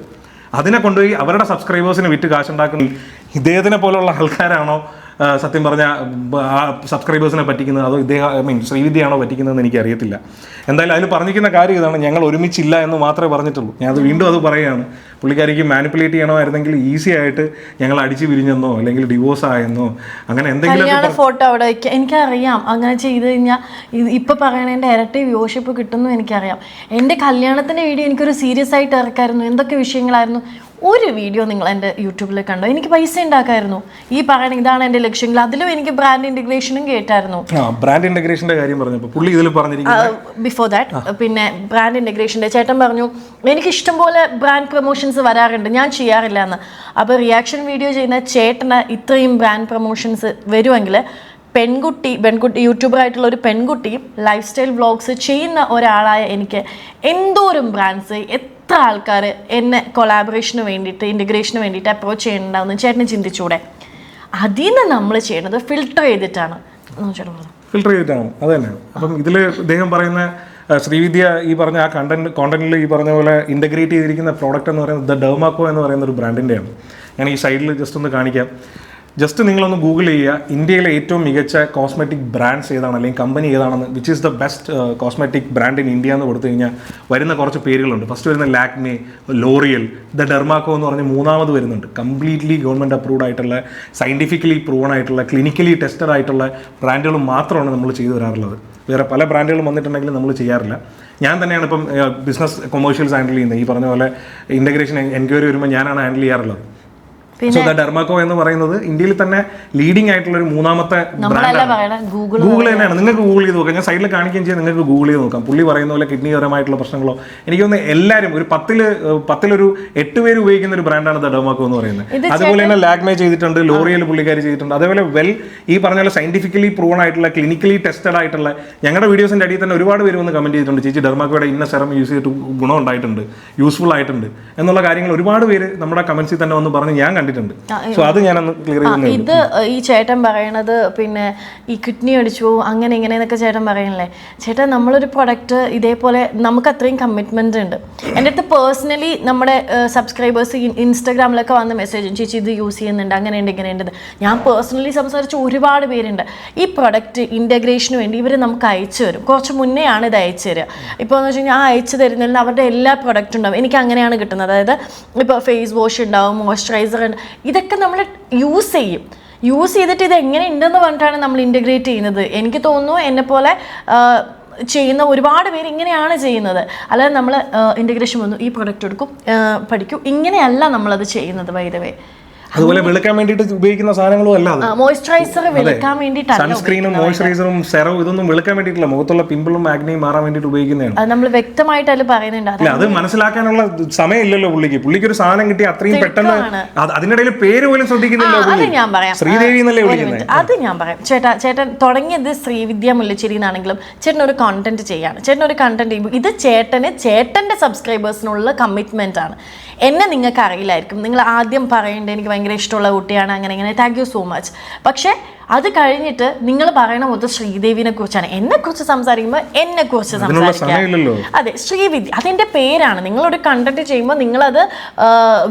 അതിനെ കൊണ്ടുപോയി അവരുടെ സബ്സ്ക്രൈബേഴ്സിന് വിറ്റ് കാശുണ്ടാക്കുന്ന ഇദ്ദേഹത്തിനെ പോലുള്ള ആൾക്കാരാണോ സത്യം പറഞ്ഞ സബ്സ്ക്രൈബേഴ്സിനെ പറ്റിക്കുന്നത് അതോ ഇദ്ദേഹം ഐ മീൻ ശ്രീവിദ്യയാണോ പറ്റിക്കുന്നതെന്ന് എനിക്ക് അറിയത്തില്ല എന്തായാലും അതിൽ പറഞ്ഞിരിക്കുന്ന കാര്യം ഇതാണ് ഞങ്ങൾ ഒരുമിച്ചില്ല എന്ന് മാത്രമേ പറഞ്ഞിട്ടുള്ളൂ. ഞാൻ അത് വീണ്ടും അത് പറയുകയാണ്. പുള്ളിക്കാരിക്ക് മാനിപ്പുലേറ്റ് ചെയ്യണമായിരുന്നെങ്കിൽ ഈസി ആയിട്ട് ഞങ്ങൾ അടിച്ചു പിരിഞ്ഞെന്നോ അല്ലെങ്കിൽ ഡിവോഴ്സ് ആയെന്നോ അങ്ങനെ എന്തെങ്കിലും ഫോട്ടോ അവിടെ വയ്ക്കുക എനിക്കറിയാം. അങ്ങനെ ചെയ്ത് കഴിഞ്ഞാൽ ഇത് ഇപ്പൊ പറയണതിന്റെ ഇരട്ടി വ്യൂഷിപ്പ് കിട്ടുന്നു എനിക്കറിയാം. എന്റെ കല്യാണത്തിന്റെ വീഡിയോ എനിക്കൊരു സീരിയസ് ആയിട്ട് ഇറക്കായിരുന്നു. എന്തൊക്കെ വിഷയങ്ങളായിരുന്നു? ഒരു വീഡിയോ നിങ്ങൾ എന്റെ യൂട്യൂബിൽ കണ്ടോ? എനിക്ക് പൈസ ഉണ്ടാക്കായിരുന്നു. ഈ പറയണ ഇതാണ് എന്റെ ലക്ഷ്യങ്ങൾ. അതിലും എനിക്ക് ബ്രാൻഡ് ഇന്റഗ്രേഷനും കേട്ടായിരുന്നു. ബ്രാൻഡ് ഇന്റഗ്രേഷന്റെ കാര്യം പറഞ്ഞപ്പോൾ പുള്ളി ഇതിൽ പറഞ്ഞിരിക്കുന്നത് ബിഫോർ ദാറ്റ് പിന്നെ ബ്രാൻഡ് ഇന്റഗ്രേഷന്റെ ചേട്ടൻ പറഞ്ഞു എനിക്ക് ഇഷ്ടംപോലെ ബ്രാൻഡ് പ്രൊമോഷൻസ് വരാറുണ്ട്. ഞാൻ ചെയ്യാറില്ല എന്ന് അപ്പോൾ റിയാക്ഷൻ വീഡിയോ ചെയ്യുന്ന ചേട്ടന് ഇത്രയും ബ്രാൻഡ് പ്രൊമോഷൻസ് വരുമെങ്കിൽ പെൺകുട്ടി പെൺകുട്ടി യൂട്യൂബറായിട്ടുള്ള ഒരു പെൺകുട്ടിയും ലൈഫ് സ്റ്റൈൽ വ്ളോഗ്സ് ചെയ്യുന്ന ഒരാളായ എനിക്ക് എന്തോരം ബ്രാൻഡ്സ് എത്ര ആൾക്കാർ എന്നെ കൊളാബറേഷന് വേണ്ടിയിട്ട് ഇന്റഗ്രേഷന് വേണ്ടിയിട്ട് അപ്രോച്ച് ചെയ്യണ്ടാവുന്ന ചേട്ടന് ചിന്തിച്ചൂടെ? അതിൽ നിന്ന് നമ്മൾ ചെയ്യണത് ഫിൽട്ടർ ചെയ്തിട്ടാണ്. ഫിൽട്ടർ ചെയ്തിട്ടാണ്. അത് തന്നെയാണ് അപ്പം ഇതിൽ ഇദ്ദേഹം പറയുന്ന ശ്രീവിദ്യ ഈ പറഞ്ഞ ആ കണ്ടന്റ് കോണ്ടന്റിൽ ഈ പറഞ്ഞ പോലെ ഇന്റഗ്രേറ്റ് ചെയ്തിരിക്കുന്ന പ്രോഡക്റ്റ് എന്ന് പറയുന്നത് ദ ഡെർമാക്കോ എന്ന് പറയുന്ന ഒരു ബ്രാൻഡിന്റെയാണ് ഞാൻ ഈ സൈഡിൽ ജസ്റ്റ് ഒന്ന് കാണിക്കാം. ജസ്റ്റ് നിങ്ങളൊന്ന് ഗൂഗിൾ ചെയ്യുക. ഇന്ത്യയിലെ ഏറ്റവും മികച്ച കോസ്മെറ്റിക് ബ്രാൻഡ്സ് ഏതാണ്? അല്ലെങ്കിൽ കമ്പനി ഏതാണെന്ന്? Which is the best cosmetic brand in India എന്ന് കൊടുത്തു കഴിഞ്ഞാൽ വരുന്ന കുറച്ച് പേരുകളുണ്ട്. ഫസ്റ്റ് വരുന്ന ലാക്മി ലോറിയൽ ദ ഡെർമാക്കോ എന്ന് പറഞ്ഞ് മൂന്നാമത് വരുന്നുണ്ട്. കംപ്ലീറ്റ്ലി ഗവൺമെന്റ് അപ്രൂവ്ഡ് ആയിട്ടുള്ള സയന്റിഫിക്കലി പ്രൂവൺ ആയിട്ടുള്ള ക്ലിനിക്കലി ടെസ്റ്റഡ് ആയിട്ടുള്ള ബ്രാൻഡുകൾ മാത്രമാണ് നമ്മൾ ചെയ്തു വരാറുള്ളത്. വേറെ പല ബ്രാൻഡുകളും വന്നിട്ടുണ്ടെങ്കിലും നമ്മൾ ചെയ്യാറില്ല. ഞാൻ തന്നെയാണ് ഇപ്പം ബിസിനസ് കൊമേഴ്ഷ്യൽസ് ഹാൻഡിൽ ചെയ്യുന്നത്. ഈ പറഞ്ഞ പോലെ ഇന്റഗ്രേഷൻ എൻക്വയറി വരുമ്പോൾ ഞാനാണ് ഹാൻഡിൽ ചെയ്യാറുള്ളത്. സോ ദ ഡെർമാക്കോ എന്ന് പറയുന്നത് ഇന്ത്യയിൽ തന്നെ ലീഡിംഗ് ആയിട്ടുള്ള ഒരു മൂന്നാമത്തെ ഗൂഗിൾ തന്നെയാണ്. നിങ്ങൾക്ക് ഗൂഗിൾ ചെയ്ത് നോക്കാം. ഞാൻ സൈഡിൽ കാണിക്കുകയും ചെയ്യാം. നിങ്ങൾക്ക് ഗൂഗിൾ ചെയ്ത് നോക്കാം. പുള്ളി പറയുന്ന പോലെ കിഡ്നിപരമായിട്ടുള്ള പ്രശ്നങ്ങളോ എനിക്ക് തോന്നുന്നു എല്ലാവരും ഒരു പത്തിൽ പത്തിലൊരു എട്ട് പേര് ഉപയോഗിക്കുന്ന ഒരു ബ്രാൻഡാണ് ദ ഡെർമാക്കോ എന്ന് പറയുന്നത്. അതുപോലെ തന്നെ ലാഗ്മേ ചെയ്തിട്ടുണ്ട് ലോറിയൽ പുള്ളിക്കാർ ചെയ്തിട്ടുണ്ട്. അതേപോലെ വെൽ ഈ പറഞ്ഞ പോലെ സയന്റിഫിക്കലി പ്രൂവൺ ആയിട്ടുള്ള ക്ലിനിക്കലി ടെസ്റ്റഡ് ആയിട്ടുള്ള ഞങ്ങളുടെ വീഡിയോസിന്റെ അടിയിൽ തന്നെ ഒരുപാട് പേര് വന്ന് കമന്റ് ചെയ്തിട്ടുണ്ട്. ചേച്ചി ഡെർമാക്കോയുടെ ഇന്ന സെറം യൂസ് ചെയ്തിട്ട് ഗുണം ഉണ്ടായിട്ടുണ്ട് യൂസ്ഫുൾ ആയിട്ടുണ്ട് എന്നുള്ള കാര്യങ്ങൾ ഒരുപാട് പേര് നമ്മുടെ കമന്റ്സിൽ തന്നെ വന്ന് പറഞ്ഞ്. ഞാൻ കണ്ടിട്ടുണ്ട്. സോ അത് ഞാനൊന്ന് ക്ലിയർ ഇത് ഈ ചേട്ടൻ പറയണത് പിന്നെ ഈ കിഡ്നി അടിച്ചു പോകും അങ്ങനെ ഇങ്ങനെ എന്നൊക്കെ ചേട്ടൻ പറയണല്ലേ? ചേട്ടൻ നമ്മളൊരു പ്രൊഡക്റ്റ് ഇതേപോലെ നമുക്ക് അത്രയും കമ്മിറ്റ്മെന്റ് ഉണ്ട്. എന്റെ അടുത്ത് പേഴ്സണലി നമ്മുടെ സബ്സ്ക്രൈബേഴ്സ് ഇൻസ്റ്റാഗ്രാമിലൊക്കെ വന്ന മെസ്സേജ് ചേച്ചി ഇത് യൂസ് ചെയ്യുന്നുണ്ട് അങ്ങനെയുണ്ട് ഇങ്ങനെയുണ്ട് ഞാൻ പേഴ്സണലി സംസാരിച്ച ഒരുപാട് പേരുണ്ട്. ഈ പ്രൊഡക്റ്റ് ഇന്റഗ്രേഷന് വേണ്ടി ഇവർ നമുക്ക് അയച്ചു തരും. കുറച്ച് മുന്നേ ആണ് ഇത് അയച്ചു തരിക. ഇപ്പോൾ എന്ന് വെച്ച് കഴിഞ്ഞാൽ ആ അയച്ചു തരുന്നതിൽ അവരുടെ എല്ലാ പ്രൊഡക്റ്റും ഉണ്ടാവും. എനിക്ക് അങ്ങനെയാണ് കിട്ടുന്നത്. അതായത് ഇപ്പോൾ ഫേസ് വാഷ് ഉണ്ടാവും മോയ്സ്ചറൈസർ ഉണ്ട് ഇതൊക്കെ നമ്മൾ യൂസ് ചെയ്യും. യൂസ് ചെയ്തിട്ട് ഇത് എങ്ങനെ ഉണ്ടെന്ന് പറഞ്ഞിട്ടാണ് നമ്മൾ ഇന്റഗ്രേറ്റ് ചെയ്യുന്നത്. എനിക്ക് തോന്നുന്നു എന്നെപ്പോലെ പോലെ ചെയ്യുന്ന ഒരുപാട് പേര് ഇങ്ങനെയാണ് ചെയ്യുന്നത്. അല്ലാതെ നമ്മൾ ഇന്റഗ്രേഷൻ വന്നു ഈ പ്രൊഡക്റ്റ് എടുക്കും പഠിക്കും. ഇങ്ങനെയല്ല നമ്മളത് ചെയ്യുന്നത് വൈദവേ അതുപോലെ വെളുക്കാൻ വേണ്ടിയിട്ട് ഉപയോഗിക്കുന്ന സാധനങ്ങളും അല്ല മോയ്സ്ചറൈസർ വെളുക്കാൻ വേണ്ടിയിട്ടല്ല സൺസ്ക്രീനും മോയ്സ്ചറൈസറും സെറവും ഇതൊന്നും വെളുക്കാൻ വേണ്ടിയിട്ടില്ല. മുഖത്തുള്ള പിമ്പിളും ആഗ്നയും മാറാൻ വേണ്ടിട്ട് ഉപയോഗിക്കുന്നതാണ്. അത് നമ്മൾ വ്യക്തമായിട്ട് അതിൽ പറയുന്നുണ്ട്. അത് മനസ്സിലാക്കാനുള്ള സമയമില്ലല്ലോ പുള്ളിക്ക്. പുള്ളിക്ക് ഒരു സാധനം കിട്ടി അത്രയും പെട്ടെന്ന് അതിനിടയിൽ പേര് പോലും ശ്രദ്ധിക്കുന്നില്ല അത് ഞാൻ പറയാം. ശ്രീദേവി എന്നല്ലേ വിളിക്കുന്നത് അത് ഞാൻ പറയാം. ചേട്ടാ ചേട്ടൻ തുടങ്ങിയത് ശ്രീവിദ്യ മുല്ലച്ചേരി എന്നാണെങ്കിലും ചേട്ടൻ ഒരു കണ്ടന്റ് ചെയ്യാണ്. ചേട്ടൻ ഒരു കണ്ടന്റ് ഇത് ചേട്ടന് ചേട്ടന്റെ സബ്സ്ക്രൈബേഴ്സിനുള്ള കമ്മിറ്റ്മെന്റ് ആണ്. എന്നെ നിങ്ങൾക്ക് അറിയില്ലായിരിക്കും നിങ്ങൾ ആദ്യം പറയേണ്ടത് എനിക്ക് ഭയങ്കര ഇഷ്ടമുള്ള കുട്ടിയാണ് അങ്ങനെ ഇങ്ങനെ. താങ്ക് യു സോ മച്ച് പക്ഷേ അത് കഴിഞ്ഞിട്ട് നിങ്ങൾ പറയണ മൊത്തം ശ്രീദേവിനെ കുറിച്ചാണ്. എന്നെ കുറിച്ച് സംസാരിക്കുമ്പോൾ എന്നെ കുറിച്ച് സംസാരിക്കാം. അതെ ശ്രീവിദ്യ അതെന്റെ പേരാണ്. നിങ്ങളൊരു കണ്ടന്റ് ചെയ്യുമ്പോൾ നിങ്ങളത്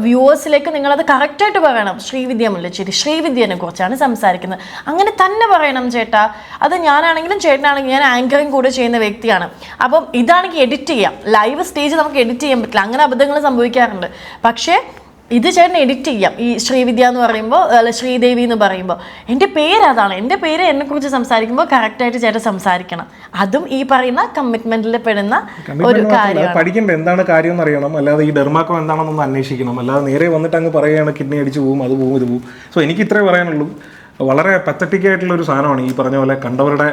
വ്യൂവേഴ്സിലേക്ക് നിങ്ങളത് കറക്റ്റായിട്ട് പറയണം. ശ്രീവിദ്യ മുല്ലശ്ശേരി ശ്രീവിദ്യനെ കുറിച്ചാണ് സംസാരിക്കുന്നത്. അങ്ങനെ തന്നെ പറയണം ചേട്ടാ. അത് ഞാനാണെങ്കിലും ചേട്ടനാണെങ്കിലും ഞാൻ ആങ്കറിങ് കൂടെ ചെയ്യുന്ന വ്യക്തിയാണ്. അപ്പം ഇതാണെങ്കിൽ എഡിറ്റ് ചെയ്യാം. ലൈവ് സ്റ്റേജ് നമുക്ക് എഡിറ്റ് ചെയ്യാൻ പറ്റില്ല. അങ്ങനെ അബദ്ധങ്ങൾ സംഭവിക്കാറുണ്ട്. പക്ഷേ ഇത് ചേട്ടൻ എഡിറ്റ് ചെയ്യാം. ഈ ശ്രീവിദ്യ എന്ന് പറയുമ്പോൾ അല്ല ശ്രീദേവി എന്ന് പറയുമ്പോൾ എന്റെ പേര് അതാണ്. എന്റെ പേര് എന്നെക്കുറിച്ച് സംസാരിക്കുമ്പോൾ കറക്റ്റായിട്ട് ചേട്ടൻ സംസാരിക്കണം. അതും ഈ പറയുന്ന കമ്മിറ്റ്മെന്റിൽ പെടുന്ന ഒരു കാര്യം പഠിക്കേണ്ട എന്താണ് കാര്യം എന്ന് അറിയണം. അല്ലാതെ ഈ ഡെർമാക്കോ എന്താണെന്നൊന്ന് അന്വേഷിക്കണം. അല്ലാതെ നേരെ വന്നിട്ട് അങ്ങ് പറയുകയാണ് കിഡ്നി അടിച്ച് പോകും അത് പോകും ഇത് പോകും സോ എനിക്ക് ഇത്രേ പറയാനുള്ളൂ. വളരെ പത്തറ്റിക് ആയിട്ടുള്ള ഒരു സാധനമാണ് ഈ പറഞ്ഞ പോലെ കണ്ടവരുടെ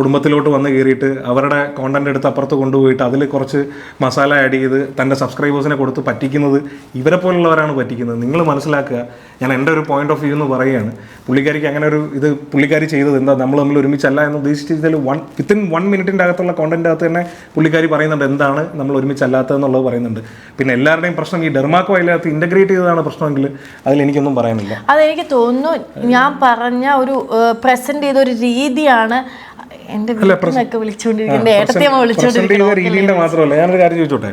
കുടുംബത്തിലോട്ട് വന്ന് കയറിയിട്ട് അവരുടെ കോണ്ടന്റ് എടുത്ത് അപ്പുറത്ത് കൊണ്ടുപോയിട്ട് അതിൽ കുറച്ച് മസാല ആഡ് ചെയ്ത് തന്റെ സബ്സ്ക്രൈബേഴ്സിനെ കൊടുത്ത് പറ്റിക്കുന്നത് ഇവരെ പോലുള്ളവരാണ് പറ്റിക്കുന്നത്. നിങ്ങൾ മനസ്സിലാക്കുക ഞാൻ എന്റെ ഒരു പോയിന്റ് ഓഫ് വ്യൂ എന്ന് പറയുകയാണ്. പുള്ളിക്കാരിക്ക് അങ്ങനെ ഒരു ഇത് പുള്ളിക്കാരി ചെയ്തത് എന്താ? നമ്മൾ തമ്മിൽ ഒരുമിച്ചല്ല എന്ന് ഉദ്ദേശിച്ചതിൽ വൺ വിത്തിൻ വൺ മിനിറ്റിന്റെ അകത്തുള്ള കോണ്ടന്റ് അകത്ത് തന്നെ പുള്ളിക്കാരി പറയുന്നുണ്ട് എന്താണ് നമ്മൾ ഒരുമിച്ചല്ലാത്തതെന്നുള്ളത് പറയുന്നുണ്ട്. പിന്നെ എല്ലാവരുടെയും പ്രശ്നം ഈ ഡെർമാക്കോ അതിനകത്ത് ഇന്റഗ്രേറ്റ് ചെയ്തതാണ് പ്രശ്നമെങ്കിൽ അതിൽ എനിക്കൊന്നും പറയാനില്ല. അതെനിക്ക് തോന്നുന്നു ഞാൻ പറഞ്ഞ ഒരു പ്രസന്റ് ചെയ്ത ഒരു രീതിയാണ് എന്റെ വീട്ടിൽ നിന്നൊക്കെ വിളിച്ചുകൊണ്ടിരിക്കുന്നത് ഏട്ടത്തെ അമ്മ പ്രസന്റ് ചെയ്ത വിളിച്ചുകൊണ്ടിരിക്കുന്നത് മാത്രമല്ല. ഞാനൊരു കാര്യം ചോദിച്ചോട്ടെ?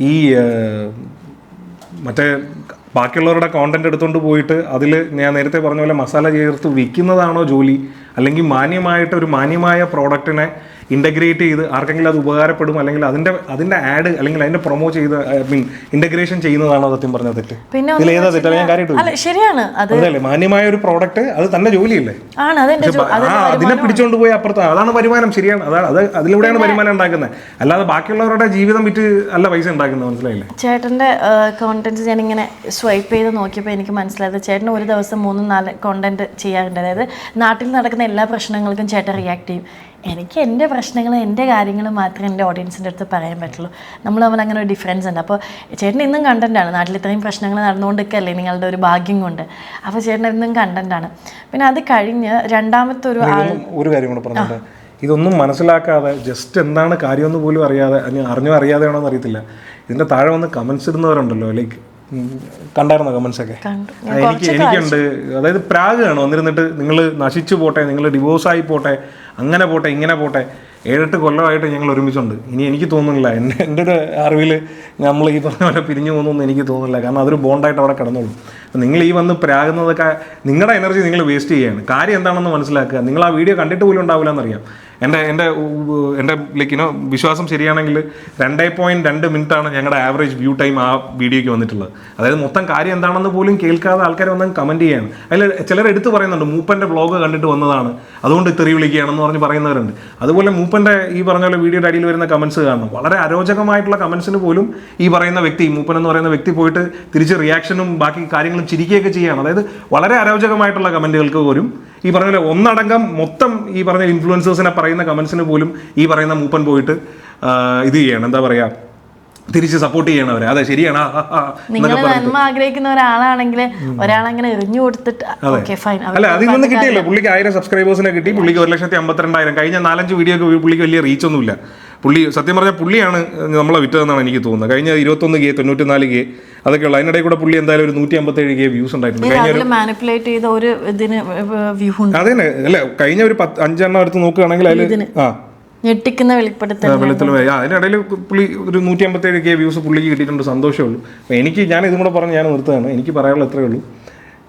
ഈ മറ്റേ ബാക്കിയുള്ളവരുടെ കോണ്ടന്റ് എടുത്തുകൊണ്ട് പോയിട്ട് അതിൽ ഞാൻ നേരത്തെ പറഞ്ഞ പോലെ മസാല ചേർത്ത് വിൽക്കുന്നതാണോ ജോലി? അല്ലെങ്കിൽ മാന്യമായിട്ട് ഒരു മാന്യമായ പ്രോഡക്റ്റിനെ ഇന്റഗ്രേറ്റ് ചെയ്ത് ആർക്കെങ്കിലും അത് ഉപകാരപ്പെടും അല്ലെങ്കിൽ അതിന്റെ അതിന്റെ ആഡ് അല്ലെങ്കിൽ അതിന്റെ പ്രൊമോട്ട് ചെയ്ത് ഐ മീൻ ഇന്റഗ്രേഷൻ ചെയ്യുന്നതാണോ സത്യം പറഞ്ഞ തെറ്റ്? പിന്നെ ഇതിൽ ഏതാ തെറ്റല്ല ഞാൻ കാര്യമായിട്ട് ശരിയാണ്. അതല്ലേ മാന്യമായ ഒരു പ്രോഡക്റ്റ് അത് തന്നെ ജോലിയല്ലേ? അതിനെ പിടിച്ചോണ്ട് പോയി അപ്പുറത്ത്. അതാണ് വരുമാനം ശരിയാണ്. അതാണ് അത് അതിലൂടെയാണ് വരുമാനം ഉണ്ടാക്കുന്നത്. അല്ലാതെ ബാക്കിയുള്ളവരുടെ ജീവിതം വിറ്റ് അല്ല പൈസ ഉണ്ടാക്കുന്നത് മനസ്സിലായില്ലേ? ചേട്ടന്റെ കോണ്ടന്റ് ഇങ്ങനെ സ്വൈപ്പ് ചെയ്ത് നോക്കിയപ്പോൾ എനിക്ക് മനസ്സിലായത് ചേട്ടൻ ഒരു ദിവസം മൂന്ന് നാല് കോണ്ടന്റ് ചെയ്യാറുണ്ട്. അതായത് നാട്ടിൽ നടക്കുന്ന എല്ലാ പ്രശ്നങ്ങൾക്കും ചേട്ടൻ റിയാക്ട് ചെയ്യും. എനിക്ക് എന്റെ പ്രശ്നങ്ങൾ എന്റെ കാര്യങ്ങൾ മാത്രമേ എന്റെ ഓഡിയൻസിന്റെ അടുത്ത് പറയാൻ പറ്റുള്ളൂ. നമ്മൾ തമ്മിൽ അങ്ങനെ ഒരു ഡിഫറൻസ് ഉണ്ട്. അപ്പോൾ ചേട്ടൻ ഇന്നും കണ്ടന്റാണ് നാട്ടിൽ ഇത്രയും പ്രശ്നങ്ങൾ നടന്നുകൊണ്ടിരിക്കല്ലേ നിങ്ങളുടെ ഒരു ഭാഗ്യം കൊണ്ട്. അപ്പോൾ ചേട്ടൻ ഇന്നും കണ്ടന്റാണ് പിന്നെ അത് കഴിഞ്ഞ് രണ്ടാമത്തെ ഒരു ആൾ ഒരു കാര്യം കൂടെ പറഞ്ഞിട്ട്. ഇതൊന്നും മനസ്സിലാക്കാതെ ജസ്റ്റ് എന്താണ് കാര്യമെന്ന് പോലും അറിയാതെ അറിഞ്ഞോ അറിയാതെയാണോ എന്ന് അറിയത്തില്ല. ഇതിന്റെ താഴെ വന്ന് കമൻസ് ഇടുന്നവരുണ്ടല്ലോ. ലൈക്ക് കണ്ടായിരുന്നോ കമന്റ്സ് ഒക്കെ? എനിക്ക് എനിക്കുണ്ട്. അതായത് പ്രാഗാണ് വന്നിരുന്നിട്ട് നിങ്ങൾ നശിച്ചു പോട്ടെ നിങ്ങൾ ഡിവോഴ്സ് ആയി പോട്ടെ അങ്ങനെ പോട്ടെ ഇങ്ങനെ പോട്ടെ ഏഴെട്ട് കൊല്ലമായിട്ട് ഞങ്ങൾ ഒരുമിച്ചുണ്ട്. ഇനി എനിക്ക് തോന്നുന്നില്ല. എന്റെ എന്റെ ഒരു അറിവിൽ നമ്മൾ ഈ പറഞ്ഞ പോലെ പിരിഞ്ഞു പോകുന്നൊന്നും എനിക്ക് തോന്നുന്നില്ല. കാരണം അതൊരു ബോണ്ടായിട്ട് അവിടെ കിടന്നോളും. അപ്പം നിങ്ങൾ ഈ വന്ന് പ്രാകുന്നതൊക്കെ നിങ്ങളുടെ എനർജി നിങ്ങൾ വേസ്റ്റ് ചെയ്യുകയാണ് കാര്യം എന്താണെന്ന് മനസ്സിലാക്കുക. നിങ്ങൾ ആ വീഡിയോ കണ്ടിട്ട് പോലും ഉണ്ടാവില്ല എന്നറിയാം. എന്റെ എന്റെ എന്റെ ലൈക്ക് ഇനോ വിശ്വാസം ശരിയാണെങ്കിൽ രണ്ടേ പോയിന്റ് രണ്ട് മിനിറ്റ് ആണ് ഞങ്ങളുടെ ആവറേജ് വ്യൂ ടൈം ആ വീഡിയോയ്ക്ക് വന്നിട്ടുള്ളത്. അതായത് മൊത്തം കാര്യം എന്താണെന്ന് പോലും കേൾക്കാതെ ആൾക്കാർ വന്ന് കമന്റ് ചെയ്യാണ്. അതിൽ ചിലർ എടുത്ത് പറയുന്നുണ്ട് മൂപ്പന്റെ വ്ളോഗ് കണ്ടിട്ട് വന്നതാണ്. അതുകൊണ്ട് തെറി വിളിക്കുകയാണെന്ന് പറഞ്ഞ് പറയുന്നവരുണ്ട്. അതുപോലെ മൂപ്പന്റെ ഈ പറഞ്ഞ പോലെ വീഡിയോയുടെ അടിയിൽ വരുന്ന കമൻസ് കാണണം. വളരെ അരോചകമായിട്ടുള്ള കമൻസിന് പോലും ഈ പറയുന്ന വ്യക്തി മൂപ്പൻ എന്ന് പറയുന്ന വ്യക്തി പോയിട്ട് തിരിച്ച് റിയാക്ഷനും ബാക്കി കാര്യങ്ങളും ചിരിക്കുകയൊക്കെ ചെയ്യുകയാണ് അതായത് വളരെ അരോചകമായിട്ടുള്ള കമന്റുകൾക്ക് പോലും ഈ പറഞ്ഞ പോലെ ഒന്നടങ്കം മൊത്തം ഈ പറഞ്ഞ ഇൻഫ്ലുവൻസേഴ്സിനെ പറയുന്ന കമൻസിന് പോലും ഈ പറയുന്ന മൂപ്പൻ പോയിട്ട് ഇത് ചെയ്യണം. എന്താ പറയുക തിരിച്ച് സപ്പോർട്ട് ചെയ്യണം അവരെ. അതെ ശരിയാണ്. നിങ്ങൾ നന്മ ആഗ്രഹിക്കുന്ന ഒരാളാണെങ്കിൽ ഒരാളങ്ങനെ എറിഞ്ഞു കൊടുത്തിട്ട് അല്ല അതിൽ നിന്ന് കിട്ടിയല്ലോ. പുള്ളിക്ക് ആയിരം സബ്സ്ക്രൈബേഴ്സിനെ കിട്ടി. പുള്ളിക്ക് ഒരു ലക്ഷത്തി അമ്പത്തിരണ്ടായിരം. കഴിഞ്ഞ നാലഞ്ച് വീഡിയോക്ക് പുള്ളിക്ക് വലിയ റീച്ച് ഒന്നുമില്ല. പുള്ളി സത്യം പറഞ്ഞാൽ പുള്ളിയാണ് നമ്മളെ വിറ്റതെന്നാണ് എനിക്ക് തോന്നുന്നത്. കഴിഞ്ഞ ഇരുപത്തൊന്ന് കെ തൊണ്ണൂറ്റിനാല് കെ അതൊക്കെയുള്ള അതിനിടയിൽ കൂടെ പുള്ളി എന്തായാലും ഒരു നൂറ്റി അമ്പത്തേഴ് കെ വ്യൂസ് ഉണ്ടായിട്ടുണ്ട്. കഴിഞ്ഞ അതെ അല്ല കഴിഞ്ഞ ഒരു പത്ത് അഞ്ചെണ്ണം എടുത്ത് നോക്കുകയാണെങ്കിൽ അതിൽ ആ. ഞെട്ടിക്കുന്ന വെളിപ്പെടുത്തൽ വെള്ളത്തിൽ അതിനിടയിൽ പുള്ളി ഒരു നൂറ്റി അമ്പത്തേഴ് കെ വ്യൂസ് പുള്ളിക്ക് കിട്ടിയിട്ടുണ്ട് സന്തോഷമുള്ളൂ എനിക്ക് ഞാൻ ഇതും കൂടെ പറഞ്ഞ് ഞാൻ നിർത്തുകയാണ്. എനിക്ക് പറയാനുള്ള ഇത്രയേ ഉള്ളൂ.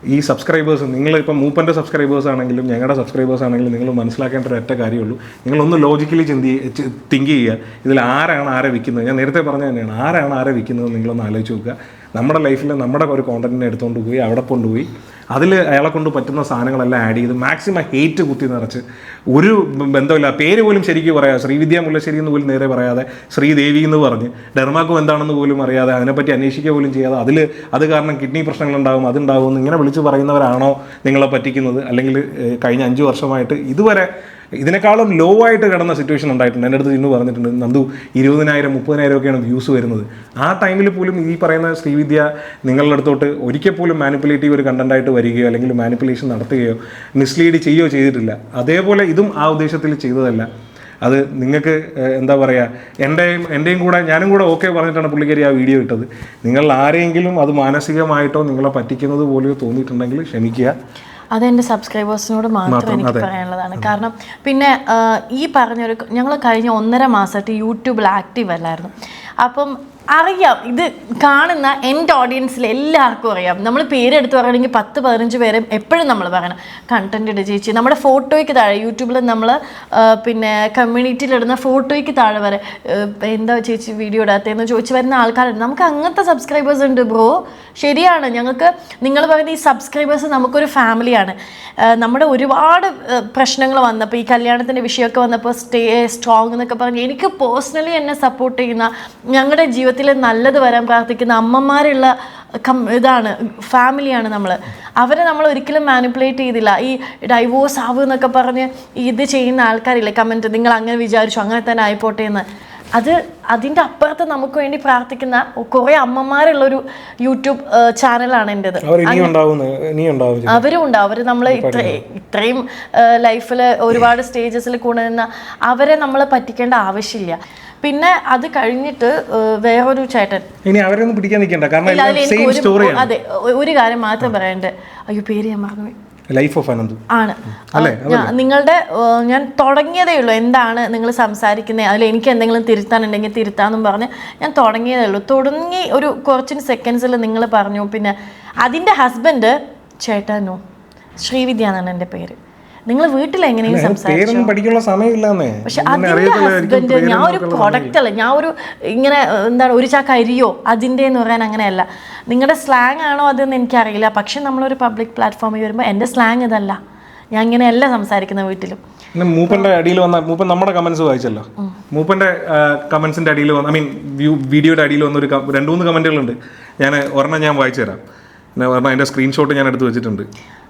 ഈ സബ്സ്ക്രൈബേഴ്സ് നിങ്ങൾ ഇപ്പം മൂപ്പന്റെ സബ്സ്ക്രൈബേഴ്സ് ആണെങ്കിലും ഞങ്ങളുടെ സബ്സ്ക്രൈബേഴ്സ് ആണെങ്കിലും നിങ്ങൾ മനസ്സിലാക്കേണ്ട ഒരു ഒറ്റ കാര്യമുള്ളൂ. നിങ്ങളൊന്ന് ലോജിക്കലി ചിന്തി തിങ്ക് ചെയ്യുക. ഇതിൽ ആരാണ് ആരെ വിൽക്കുന്നത്? ഞാൻ നേരത്തെ പറഞ്ഞ തന്നെയാണ്. ആരാണ് ആരെ വിൽക്കുന്നത് നിങ്ങളൊന്ന് ആലോചിച്ച് നോക്കുക. നമ്മുടെ ലൈഫിൽ നമ്മുടെ ഒരു കോണ്ടന്റിനെ എടുത്തുകൊണ്ട് പോയി അവിടെ കൊണ്ടുപോയി. അതിൽ അയാളെ കൊണ്ട് പറ്റുന്ന സാധനങ്ങളെല്ലാം ആഡ് ചെയ്ത് മാക്സിമം ഹേറ്റ് കുത്തി നിറച്ച്. ഒരു ബന്ധമില്ല. പേര് പോലും ശരിക്ക് പറയാം ശ്രീവിദ്യ മുല്ലശ്ശേരി എന്ന് പോലും നേരെ പറയാതെ ശ്രീദേവി എന്ന് പറഞ്ഞ് ഡെർമാക്കും എന്താണെന്ന് പോലും അറിയാതെ അതിനെപ്പറ്റി അന്വേഷിക്കുക പോലും ചെയ്യാതെ അതിൽ അത് കാരണം കിഡ്നി പ്രശ്നങ്ങളുണ്ടാകും അതുണ്ടാകും എന്ന് ഇങ്ങനെ വിളിച്ച് പറയുന്നവരാണോ നിങ്ങളെ പറ്റിക്കുന്നത്? അല്ലെങ്കിൽ കഴിഞ്ഞ അഞ്ച് വർഷമായിട്ട് ഇതുവരെ ഇതിനേക്കാളും ലോ ആയിട്ട് കിടന്ന സിറ്റുവേഷൻ ഉണ്ടായിട്ടുണ്ട്. എന്റെ അടുത്ത് ഇന്ന് പറഞ്ഞിട്ടുണ്ട് നന്ദു ഇരുപതിനായിരം മുപ്പതിനായിരം ഒക്കെയാണ് വ്യൂസ് വരുന്നത്. ആ ടൈമിൽ പോലും ഈ പറയുന്ന ശ്രീവിദ്യ നിങ്ങളുടെ അടുത്തോട്ട് ഒരിക്കൽ പോലും മാനിപ്പുലേറ്റീവ് ഒരു കണ്ടന്റായിട്ട് വരികയോ അല്ലെങ്കിൽ മാനിപ്പുലേഷൻ നടത്തുകയോ മിസ്ലീഡ് ചെയ്യുകയോ ചെയ്തിട്ടില്ല. അതേപോലെ ഇതും ആ ഉദ്ദേശത്തിൽ ചെയ്തതല്ല. അത് നിങ്ങൾക്ക് എന്താ പറയുക എന്റെയും എന്റെയും കൂടെ ഞാനും കൂടെ ഓക്കെ പറഞ്ഞിട്ടാണ് പുള്ളിക്കാരി ആ വീഡിയോ ഇട്ടത്. നിങ്ങൾ ആരെങ്കിലും അത് മാനസികമായിട്ടോ നിങ്ങളെ പറ്റിക്കുന്നത് പോലെയോ തോന്നിയിട്ടുണ്ടെങ്കിൽ ക്ഷമിക്കുക. അതെന്റെ സബ്സ്ക്രൈബേഴ്സിനോട് മാത്രം എനിക്ക് പറയാനുള്ളതാണ്. കാരണം പിന്നെ ഈ പറഞ്ഞൊരു ഞങ്ങൾ കഴിഞ്ഞ ഒന്നര മാസമായിട്ട് യൂട്യൂബിൽ ആക്റ്റീവ് അല്ലായിരുന്നു. അപ്പം അറിയാം. ഇത് കാണുന്ന എന്റെ ഓഡിയൻസിൽ എല്ലാവർക്കും അറിയാം. നമ്മൾ പേരെടുത്ത് പറയണമെങ്കിൽ പത്ത് പതിനഞ്ച് പേരെ എപ്പോഴും നമ്മൾ പറയണം. കണ്ടന്റ് ഇട ചേച്ചി. നമ്മുടെ ഫോട്ടോയ്ക്ക് താഴെ യൂട്യൂബിൽ നമ്മൾ പിന്നെ കമ്മ്യൂണിറ്റിയിലിടുന്ന ഫോട്ടോയ്ക്ക് താഴെ വരെ എന്താ ചേച്ചി വീഡിയോ ഇടാത്തതെന്ന് ചോദിച്ചു വരുന്ന ആൾക്കാരുണ്ട്. നമുക്ക് അങ്ങനത്തെ സബ്സ്ക്രൈബേഴ്സ് ഉണ്ട് ബ്രോ ശരിയാണ്. ഞങ്ങൾക്ക് നിങ്ങൾ പറയുന്ന ഈ സബ്സ്ക്രൈബേഴ്സ് നമുക്കൊരു ഫാമിലിയാണ് നമ്മുടെ ഒരുപാട് പ്രശ്നങ്ങൾ വന്നപ്പോൾ ഈ കല്യാണത്തിന്റെ വിഷയമൊക്കെ വന്നപ്പോൾ സ്റ്റേ സ്ട്രോങ് എന്നൊക്കെ പറഞ്ഞ് എനിക്ക് പേഴ്സണലി എന്നെ സപ്പോർട്ട് ചെയ്യുന്ന ഞങ്ങളുടെ ജീവിതത്തിൽ നല്ലത് വരാൻ പ്രാർത്ഥിക്കുന്ന അമ്മമാരുള്ള കം ഇതാണ് ഫാമിലിയാണ് നമ്മൾ അവരെ നമ്മൾ ഒരിക്കലും മാനിപ്പുലേറ്റ് ചെയ്തില്ല. ഈ ഡൈവോഴ്സ് ആവൂ എന്നൊക്കെ പറഞ്ഞ് ഇത് ചെയ്യുന്ന ആൾക്കാരില്ലേ കമന്റ് നിങ്ങൾ അങ്ങനെ വിചാരിച്ചു അങ്ങനെ തന്നെ ആയിപ്പോട്ടെ എന്ന്. അത് അതിന്റെ അപ്പുറത്ത് നമുക്ക് വേണ്ടി പ്രാർത്ഥിക്കുന്ന കുറേ അമ്മമാരുള്ളൊരു യൂട്യൂബ് ചാനലാണ് എന്റെത് അവരും ഉണ്ടാവും അവർ നമ്മൾ ഇത്ര ഇത്രയും ലൈഫിൽ ഒരുപാട് സ്റ്റേജസിൽ കൂടെ നിന്ന് അവരെ നമ്മൾ പറ്റിക്കേണ്ട ആവശ്യമില്ല. പിന്നെ അത് കഴിഞ്ഞിട്ട് വേറൊരു ചേട്ടൻ. ഇനി അവരൊന്നും പിടിക്കാൻ നിൽക്കണ്ട. കാരണം സെയിം സ്റ്റോറിയാണ് അതെ ഒരു കാര്യം മാത്രം പറയണ്ടേ. അയ്യോ പേര് ഞാൻ മറന്നു ലൈഫ് ഓഫ് അനന്തു ആണ്. നിങ്ങളുടെ ഞാൻ തുടങ്ങിയതേ ഉള്ളൂ. എന്താണ് നിങ്ങൾ സംസാരിക്കുന്നത് അതിൽ എനിക്ക് എന്തെങ്കിലും തിരുത്താനുണ്ടെങ്കിൽ തിരുത്താന്നും പറഞ്ഞ് ഞാൻ തുടങ്ങിയതേ ഉള്ളൂ. തുടങ്ങി ഒരു കുറച്ചിന് സെക്കൻഡ്സിൽ നിങ്ങൾ പറഞ്ഞു. പിന്നെ അതിന്റെ ഹസ്ബൻഡ് ചേട്ടനോ ശ്രീവിദ്യ എന്നാണ് എന്റെ പേര്. നിങ്ങൾ വീട്ടിൽ എങ്ങനെയും സംസാരിച്ചു. പഠിക്കാനുള്ള സമയമില്ലെന്നേ. പക്ഷെ അതിന്റെ ഹസ്ബൻഡ് ഞാൻ ഒരു പ്രൊഡക്റ്റ് അല്ല ഞാൻ ഒരു ഇങ്ങനെ എന്താണ് ഒരു ചാക്ക അരിയോ അതിന്റെ എന്ന് പറയാൻ അങ്ങനെയല്ല. നിങ്ങളുടെ സ്ലാങ് ആണോ അതെന്ന് എനിക്കറിയില്ല. പക്ഷെ നമ്മളൊരു പബ്ലിക് പ്ലാറ്റ്ഫോമിൽ വരുമ്പോൾ എന്റെ സ്ലാങ് ഇതല്ല. ഞാൻ ഇങ്ങനെയല്ല സംസാരിക്കുന്ന വീട്ടിലും. മൂപ്പന്റെ അടിയിൽ വന്ന മൂപ്പൻ നമ്മുടെ കമന്റ്സ് വായിച്ചല്ലോ. മൂപ്പന്റെ കമന്റ്സിന്റെ അടിയിൽ വന്ന ഐ മീൻ വീഡിയോയുടെ അടിയിൽ വന്ന ഒരു രണ്ടു രണ്ട് മൂന്ന് കമന്റുകളുണ്ട് ഞാൻ ഒരെണ്ണം ഞാൻ വായിച്ചു തരാം ഒരെണ്ണം അതിന്റെ സ്ക്രീൻഷോട്ട് ഞാൻ എടുത്ത് വെച്ചിട്ടുണ്ട്.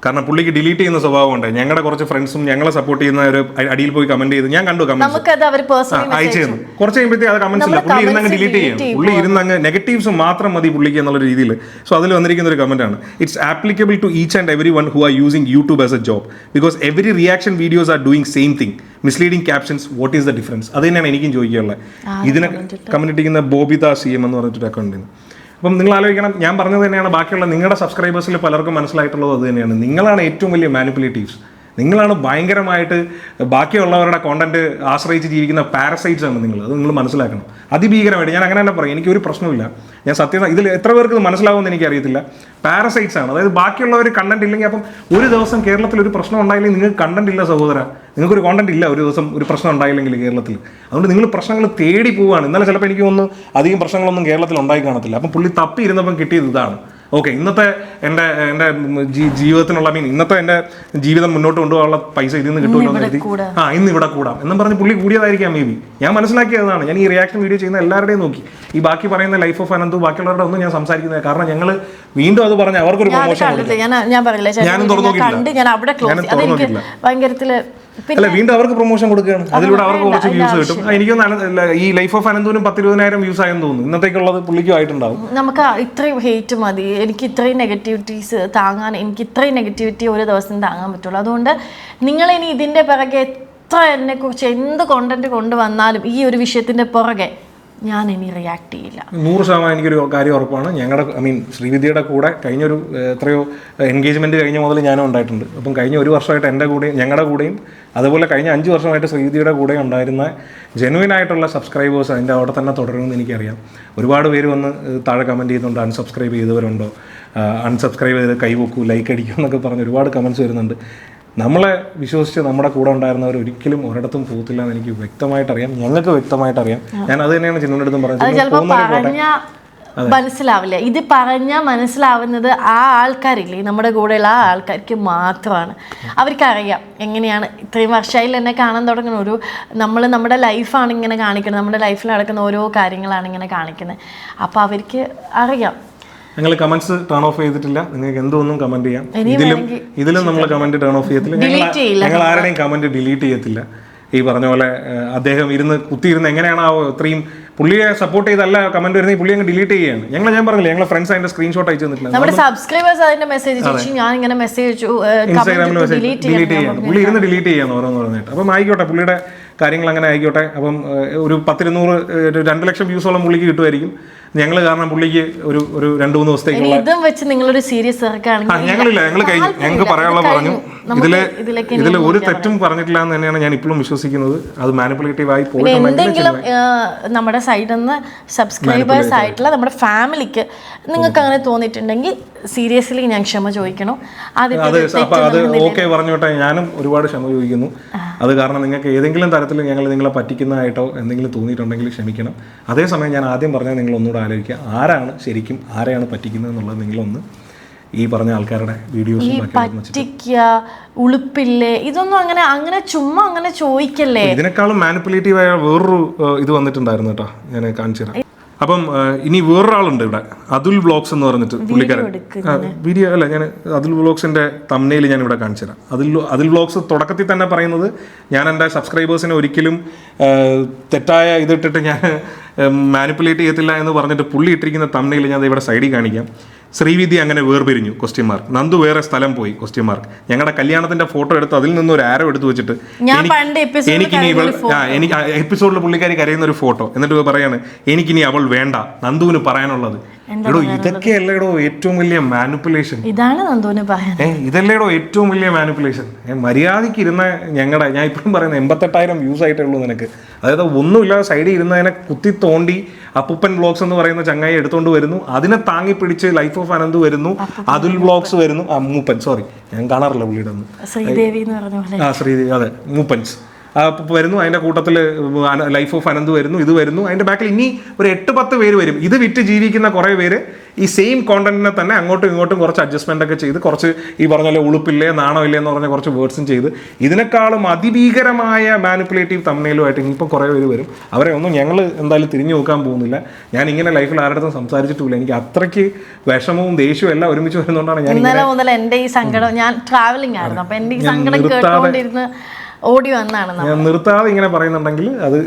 കാരണം പുള്ളിക്ക് ഡിലീറ്റ് ചെയ്യുന്ന സ്വഭാവമുണ്ട് ഞങ്ങളുടെ കുറച്ച് ഫ്രണ്ട്സും ഞങ്ങളെ സപ്പോർട്ട് ചെയ്യുന്ന ഒരു അടിയിൽ പോയി കമന്റ് ചെയ്ത് ഞാൻ കണ്ടു കമന്റ് അയച്ചിരുന്നു കുറച്ച് കഴിയുമ്പോഴത്തേ അത് കമന്റ്സ് ഇല്ല. പുള്ളി ഇരുന്നങ്ങ് ഡിലീറ്റ് ചെയ്യും. പുള്ളി ഇരുന്നങ്ങ് നെഗറ്റീവ്സ് മാത്രം മതി പുള്ളിക്ക് എന്നുള്ള രീതിയിൽ സോ അതിൽ വന്നിരിക്കുന്ന ഒരു കമന്റ് ആണ്. It's applicable to each and every one who are using YouTube as a job because every reaction videos are doing same thing misleading captions what is the difference അത് തന്നെയാണ് എനിക്കും ചോദിക്കാനുള്ളത്. ഇതിനെ കമന്റ് ഇട്ടിരിക്കുന്ന ബോബിത സി എം എന്ന് പറഞ്ഞിട്ടൊരു account അപ്പം നിങ്ങൾ ആലോചിക്കണം ഞാൻ പറഞ്ഞത് തന്നെയാണ് ബാക്കിയുള്ള നിങ്ങളുടെ സബ്സ്ക്രൈബേഴ്സിൽ പലർക്കും മനസ്സിലായിട്ടുള്ളത് അത് തന്നെയാണ്. നിങ്ങളാണ് ഏറ്റവും വലിയ മാനിപ്പുലേറ്റീവ്സ് നിങ്ങളാണ് ഭയങ്കരമായിട്ട് ബാക്കിയുള്ളവരുടെ കോണ്ടന്റ് ആശ്രയിച്ച് ജീവിക്കുന്ന പാരസൈറ്റ്സ് ആണ് നിങ്ങൾ. അത് നിങ്ങൾ മനസ്സിലാക്കണം. അതിഭീകരമായിട്ട് ഞാൻ അങ്ങനെ തന്നെ പറയും. എനിക്ക് ഒരു പ്രശ്നമില്ല ഞാൻ സത്യം ഇതിൽ എത്ര പേർക്ക് മനസ്സിലാവുമെന്ന് എനിക്ക് അറിയത്തില്ല പാരസൈറ്റ്സ് ആണ്. അതായത് ബാക്കിയുള്ളവർ കണ്ടന്റ് ഇല്ലെങ്കിൽ അപ്പം ഒരു ദിവസം കേരളത്തിൽ ഒരു പ്രശ്നം ഉണ്ടായില്ലെങ്കിൽ നിങ്ങൾക്ക് കണ്ടന്റ് ഇല്ല സഹോദര. നിങ്ങൾക്കൊരു കോണ്ടന്റ് ഇല്ല ഒരു ദിവസം ഒരു പ്രശ്നം ഉണ്ടായില്ലെങ്കിൽ കേരളത്തിൽ. അതുകൊണ്ട് നിങ്ങൾ പ്രശ്നങ്ങൾ തേടി പോവുകയാണ്. ഇന്നലെ ചിലപ്പോൾ എനിക്ക് തോന്നുന്നു അധികം പ്രശ്നങ്ങളൊന്നും കേരളത്തിൽ ഉണ്ടായി കാണത്തില്ല. അപ്പം പുള്ളി തപ്പി ഇരുന്നപ്പം കിട്ടിയത് ഇതാണ്. ഓക്കെ ഇന്നത്തെ എന്റെ എന്റെ ജീവിതത്തിനുള്ള മീൻ ഇന്നത്തെ എന്റെ ജീവിതം മുന്നോട്ട് കൊണ്ടുപോകാനുള്ള പൈസ ഇതിൽ നിന്ന് കിട്ടുമല്ലോ എന്ന് കരുതി. ആ ഇന്ന് ഇവിടെ കൂടാം. എന്നും പറഞ്ഞ് പുള്ളി കൂടിയതായിരിക്കാം മേ ബി ഞാൻ മനസ്സിലാക്കിയതാണ് ഞാൻ ഈ റിയാക്ഷൻ വീഡിയോ ചെയ്യുന്ന എല്ലാവരുടെയും നോക്കി. ഈ ബാക്കി പറയുന്ന ലൈഫ് ഓഫ് അനന്തു ബാക്കിയുള്ളവരുടെ ഒന്നും ഞാൻ സംസാരിക്കുന്നത് കാരണം ഞങ്ങൾ വീണ്ടും അത് പറഞ്ഞ് അവർക്കൊരു പ്രൊമോഷൻ ഞാൻ തുറന്നു നോക്കിയിട്ടില്ല. ഞാൻ അവിടെ ഭയങ്കരത്തിൽ അല്ല വീണ്ടും അവർക്ക് പ്രൊമോഷൻ കൊടുക്കുകയാണ്. അതിലൂടെ അവർക്ക് കുറച്ച് വ്യൂസ് കിട്ടും. എനിക്കൊന്നും ഈ ലൈഫ് ഓഫ് അനന്തൂരും പത്തിരുപതിനായിരം വ്യൂസ് ആയെന്ന് തോന്നുന്നു. ഇന്നത്തേക്കുള്ളത് പുള്ളിക്കും ആയിട്ടുണ്ടാവും. നമുക്ക് ഇത്രയും ഹേറ്റ് മതി. എനിക്ക് ഇത്രയും നെഗറ്റിവിറ്റീസ് താങ്ങാൻ എനിക്ക് ഇത്രയും നെഗറ്റിവിറ്റി ഒരു ദിവസം താങ്ങാൻ പറ്റുള്ളൂ. അതുകൊണ്ട് നിങ്ങൾ ഇനി ഇതിന്റെ പിറകെ എത്ര എന്നെക്കുറിച്ച് എന്ത് കോണ്ടന്റ് കൊണ്ടുവന്നാലും ഈ ഒരു വിഷയത്തിന്റെ പുറകെ ഞാൻ ഇനി റിയാക്ട് ചെയ്യില്ല. നൂറ് ശതമാനം എനിക്കൊരു കാര്യം ഉറപ്പാണ്. ഞങ്ങളുടെ ഐ മീൻ ശ്രീവിദ്യയുടെ കൂടെ കഴിഞ്ഞൊരു എത്രയോ എൻഗേജ്മെന്റ് കഴിഞ്ഞ മുതൽ ഞാനും ഉണ്ടായിട്ടുണ്ട്. അപ്പം കഴിഞ്ഞ ഒരു വർഷമായിട്ട് എന്റെ കൂടെയും ഞങ്ങളുടെ കൂടെയും അതുപോലെ കഴിഞ്ഞ അഞ്ച് വർഷമായിട്ട് ശ്രീവിദ്യയുടെ കൂടെ ഉണ്ടായിരുന്ന ജെനുവിൻ ആയിട്ടുള്ള സബ്സ്ക്രൈബേഴ്സ് അതിന്റെ അവിടെ തന്നെ തുടരുമെന്ന് എനിക്കറിയാം. ഒരുപാട് പേര് വന്ന് താഴെ കമന്റ് ചെയ്യുന്നുണ്ട് അൺസബ്സ്ക്രൈബ് ചെയ്തവരുണ്ടോ? അൺസബ്സ്ക്രൈബ് ചെയ്ത് കൈവെക്കൂ ലൈക്ക് അടിക്കൂ എന്നൊക്കെ പറഞ്ഞ് ഒരുപാട് കമന്റ്സ് വരുന്നുണ്ട്. നമ്മളെ വിശ്വസിച്ച് നമ്മുടെ കൂടെ ഉണ്ടായിരുന്നവർ ഒരിക്കലും ഒരിടത്തും പോകത്തില്ല എന്ന് എനിക്ക് വ്യക്തമായിട്ട് അറിയാം. ഞങ്ങൾക്ക് വ്യക്തമായിട്ട് അറിയാം. ഞാൻ അത് തന്നെയാണ് ചിന്നയുടെ അടുത്തും പറഞ്ഞത്. മനസ്സിലാവില്ല. ഇത് പറഞ്ഞാൽ മനസ്സിലാവുന്നത് ആ ആൾക്കാരില്ലേ? നമ്മുടെ കൂടെയുള്ള ആ ആൾക്കാർക്ക് മാത്രമാണ്. അവർക്കറിയാം എങ്ങനെയാണ് ഇത്രയും വർഷമായി എന്നെ കാണാൻ തുടങ്ങുന്ന ഒരു നമ്മൾ നമ്മുടെ ലൈഫാണ് ഇങ്ങനെ കാണിക്കുന്നത്. നമ്മുടെ ലൈഫിൽ നടക്കുന്ന ഓരോ കാര്യങ്ങളാണ് ഇങ്ങനെ കാണിക്കുന്നത്. അപ്പോൾ അവർക്ക് അറിയാം. ഞങ്ങൾ കമന്റ്സ് ടേൺ ഓഫ് ചെയ്തിട്ടില്ല. നിങ്ങൾക്ക് എന്തൊന്നും കമന്റ് ചെയ്യാം. ഇതിലും ഇതിലും നമ്മൾ കമന്റ് ടേൺ ഓഫ് ചെയ്യത്തില്ല. ഞങ്ങൾ ഞങ്ങൾ ആരുടെയും കമന്റ് ഡിലീറ്റ് ചെയ്യത്തില്ല. ഈ പറഞ്ഞ പോലെ അദ്ദേഹം ഇരുന്ന് കുത്തിയിരുന്ന് എങ്ങനെയാണ് ആ ഇത്രയും പുള്ളിയെ സപ്പോർട്ട് ചെയ്തല്ല കമന്റ് വരുന്നത്? പുള്ളി അങ്ങ് ഡിലീറ്റ് ചെയ്യാണ് ഞങ്ങൾ ഞാൻ പറഞ്ഞില്ല ഞങ്ങളെ ഫ്രണ്ട്സ് അതിന്റെ സ്ക്രീൻഷോട്ട് അയച്ചു തന്നിട്ടില്ല. നമ്മുടെ സബ്സ്ക്രൈബേഴ്സ് അതിന്റെ മെസ്സേജ് ഞാൻ ഇങ്ങനെ മെസ്സേജ് ഇൻസ്റ്റാഗ്രാമിൽ മെസ്സേജ് ഡിലീറ്റ് ചെയ്യാൻ പുള്ളി ഇരുന്ന് ഡിലീറ്റ് ചെയ്യാണ് ഓരോന്ന് പറഞ്ഞിട്ട്. അപ്പം ആയിക്കോട്ടെ പുള്ളിയുടെ കാര്യങ്ങൾ അങ്ങനെ ആയിക്കോട്ടെ. അപ്പം ഒരു പത്തിരുന്നൂറ് ഒരു രണ്ട് ലക്ഷം വ്യൂസോളം പുള്ളിക്ക് കിട്ടുമായിരിക്കും. ഞങ്ങൾ കാരണം പുള്ളിക്ക് ഒരു ഒരു രണ്ട് മൂന്ന് ദിവസത്തേക്കുള്ള ഇതും വെച്ച് നിങ്ങളൊരു സീരിയസ് ഞങ്ങളില്ല ഞങ്ങൾ കഴിഞ്ഞു. ഞങ്ങൾക്ക് പറയാനുള്ള പറഞ്ഞു. ഇതിലെ ഇതിൽ ഒരു തെറ്റും പറഞ്ഞിട്ടില്ല എന്ന് തന്നെയാണ് ഞാൻ ഇപ്പോഴും വിശ്വസിക്കുന്നത്. അത് മാനിപ്പുലേറ്റീവ് ആയി എന്തെങ്കിലും നമ്മുടെ സൈഡിൽ നിന്ന് സബ്സ്ക്രൈബേഴ്സ് ആയിട്ടുള്ള നമ്മുടെ ഫാമിലിക്ക് നിങ്ങൾക്ക് അങ്ങനെ തോന്നിയിട്ടുണ്ടെങ്കിൽ സീരിയസ്ലി ഞാൻ ക്ഷമ ചോദിക്കണം? അത് ഓക്കെ പറഞ്ഞോട്ടെ. ഞാനും ഒരുപാട് ക്ഷമ ചോദിക്കുന്നു. അത് കാരണം നിങ്ങൾക്ക് ഏതെങ്കിലും തരത്തിൽ ഞങ്ങൾ നിങ്ങളെ പറ്റിക്കുന്നതായിട്ടോ എന്തെങ്കിലും തോന്നിയിട്ടുണ്ടെങ്കിൽ ക്ഷമിക്കണം. അതേസമയം ഞാൻ ആദ്യം പറഞ്ഞാൽ നിങ്ങൾ ഒന്നുകൂടെ ആലോചിക്കുക. ആരാണ് ശരിക്കും ആരെയാണ് പറ്റിക്കുന്നത് എന്നുള്ളത് നിങ്ങളൊന്ന് ഈ പറഞ്ഞ ആൾക്കാരുടെ വീഡിയോസ് പറ്റിക്കുക ഉളുപ്പില്ലേ ഇതൊന്നും അങ്ങനെ അങ്ങനെ ചുമ്മാ അങ്ങനെ ചോദിക്കല്ലേ? ഇതിനേക്കാളും മാനിപ്പുലേറ്റീവ് ആയ വേറൊരു ഇത് വന്നിട്ടുണ്ടായിരുന്നു കേട്ടോ. ഞാൻ കാണിച്ചു തരാം. അപ്പം ഇനി വേറൊരാളുണ്ട് ഇവിടെ. അതുൽ വ്ളോഗ്സ് എന്ന് പറഞ്ഞിട്ട് പുള്ളിക്കാരൻ. വീഡിയോ അല്ല ഞാൻ അതുൽ വ്ളോഗ്സിന്റെ തമ്മനയിൽ ഞാൻ ഇവിടെ കാണിച്ചു തരാം. അതിൽ അതിൽ വ്ളോഗ്സ് തുടക്കത്തിൽ തന്നെ പറയുന്നത് ഞാൻ എന്റെ സബ്സ്ക്രൈബേഴ്സിനെ ഒരിക്കലും തെറ്റായ ഇതിട്ടിട്ട് ഞാൻ മാനിപ്പുലേറ്റ് ചെയ്യത്തില്ല എന്ന് പറഞ്ഞിട്ട് പുള്ളി ഇട്ടിരിക്കുന്ന തമ്മനയിൽ ഞാൻ ഇവിടെ സൈഡിൽ കാണിക്കാം. ശ്രീവിദ്യ അങ്ങനെ വേർപിരിഞ്ഞു ക്വസ്റ്റ്യൻ മാർക്ക് നന്ദു വേറെ സ്ഥലം പോയി ക്വസ്റ്റ്യൻ മാർക്ക് ഞങ്ങളുടെ കല്യാണത്തിന്റെ ഫോട്ടോ എടുത്ത് അതിൽ നിന്ന് ഒരു ആരോ എടുത്തു വെച്ചിട്ട് എനിക്കിനി ഇവൾ ആ എനിക്ക് എപ്പിസോഡിൽ പുള്ളിക്കാരി കരയുന്ന ഒരു ഫോട്ടോ എന്നിട്ട് പറയാണ് എനിക്കിനി അവൾ വേണ്ട. നന്ദുവിന് പറയാനുള്ളത്. എടോ ഇതൊക്കെയല്ലേടോ ഏറ്റവും വലിയ മാനിപ്പുലേഷൻ ഇതാണ് നന്ദുവിന് പറയാൻ ഇതല്ലേടോ ഏറ്റവും വലിയ മാനിപ്പുലേഷൻ മര്യാദയ്ക്ക് ഇരുന്ന ഞങ്ങളുടെ ഞാൻ ഇപ്പോഴും പറയുന്നത് എൺപത്തെട്ടായിരം വ്യൂസ് ആയിട്ടേ ഉള്ളൂ നിനക്ക്. അതായത് ഒന്നുമില്ലാതെ സൈഡിൽ ഇരുന്നതിനെ കുത്തി തോണ്ടി അപ്പുപ്പൻ ബ്ലോഗ്സ് എന്ന് പറയുന്ന ചങ്ങായി എടുത്തുകൊണ്ട് വരുന്നു. അതിനെ താങ്ങി പിടിച്ച് ലൈഫ് ഓഫ് അനന്ത് വരുന്നു. അതുൽ ബ്ലോഗ്സ് വരുന്നു. ആ മൂപ്പൻ. സോറി ഞാൻ കാണാറില്ല പുള്ളിയുടെ ആ ശ്രീദേവി. അതെ. മൂപ്പൻസ്. വരുന്നു അതിന്റെ കൂട്ടത്തിൽ ലൈഫ് ഓഫ് അനന്ത് വരുന്നു ഇത് വരുന്നു. അതിന്റെ ബാക്കിൽ ഇനി ഒരു എട്ട് പത്ത് പേര് വരും. ഇത് വിറ്റ് ജീവിക്കുന്ന കുറേ പേര് ഈ സെയിം കോണ്ടന്റിനെ തന്നെ അങ്ങോട്ടും ഇങ്ങോട്ടും കുറച്ച് അഡ്ജസ്റ്റ്മെന്റ് ഒക്കെ ചെയ്ത് കുറച്ച് ഈ പറഞ്ഞ പോലെ ഉളുപ്പില്ലേ നാണമില്ലേ എന്ന് പറഞ്ഞ കുറച്ച് വേർഡ്സും ചെയ്ത് ഇതിനേക്കാളും അതിഭീകരമായ മാനിപ്പുലേറ്റീവ് തമ്മനയിലുമായിട്ട് ഇനിയിപ്പോൾ കുറേ പേര് വരും. അവരെ ഒന്നും ഞങ്ങൾ എന്തായാലും തിരിഞ്ഞു നോക്കാൻ പോകുന്നില്ല. ഞാൻ ഇങ്ങനെ ലൈഫിൽ ആരുടെ അടുത്തും സംസാരിച്ചിട്ടില്ല. എനിക്ക് അത്രയ്ക്ക് വിഷമവും ദേഷ്യവും എല്ലാം ഒരുമിച്ച് വരുന്നതുകൊണ്ടാണ് ഞാൻ ഇന്നലെ മുതൽ എന്റെ ഈ സങ്കടം ഞാൻ ട്രാവലിംഗ് ആയിരുന്നു. അപ്പോൾ എന്റെ ഈ സങ്കടം കേട്ടുകൊണ്ടിരുന്ന് ഓടി വന്നാണ് ഞാൻ നിർത്താതെ ഇങ്ങനെ പറയുന്നുണ്ടെങ്കിൽ അത്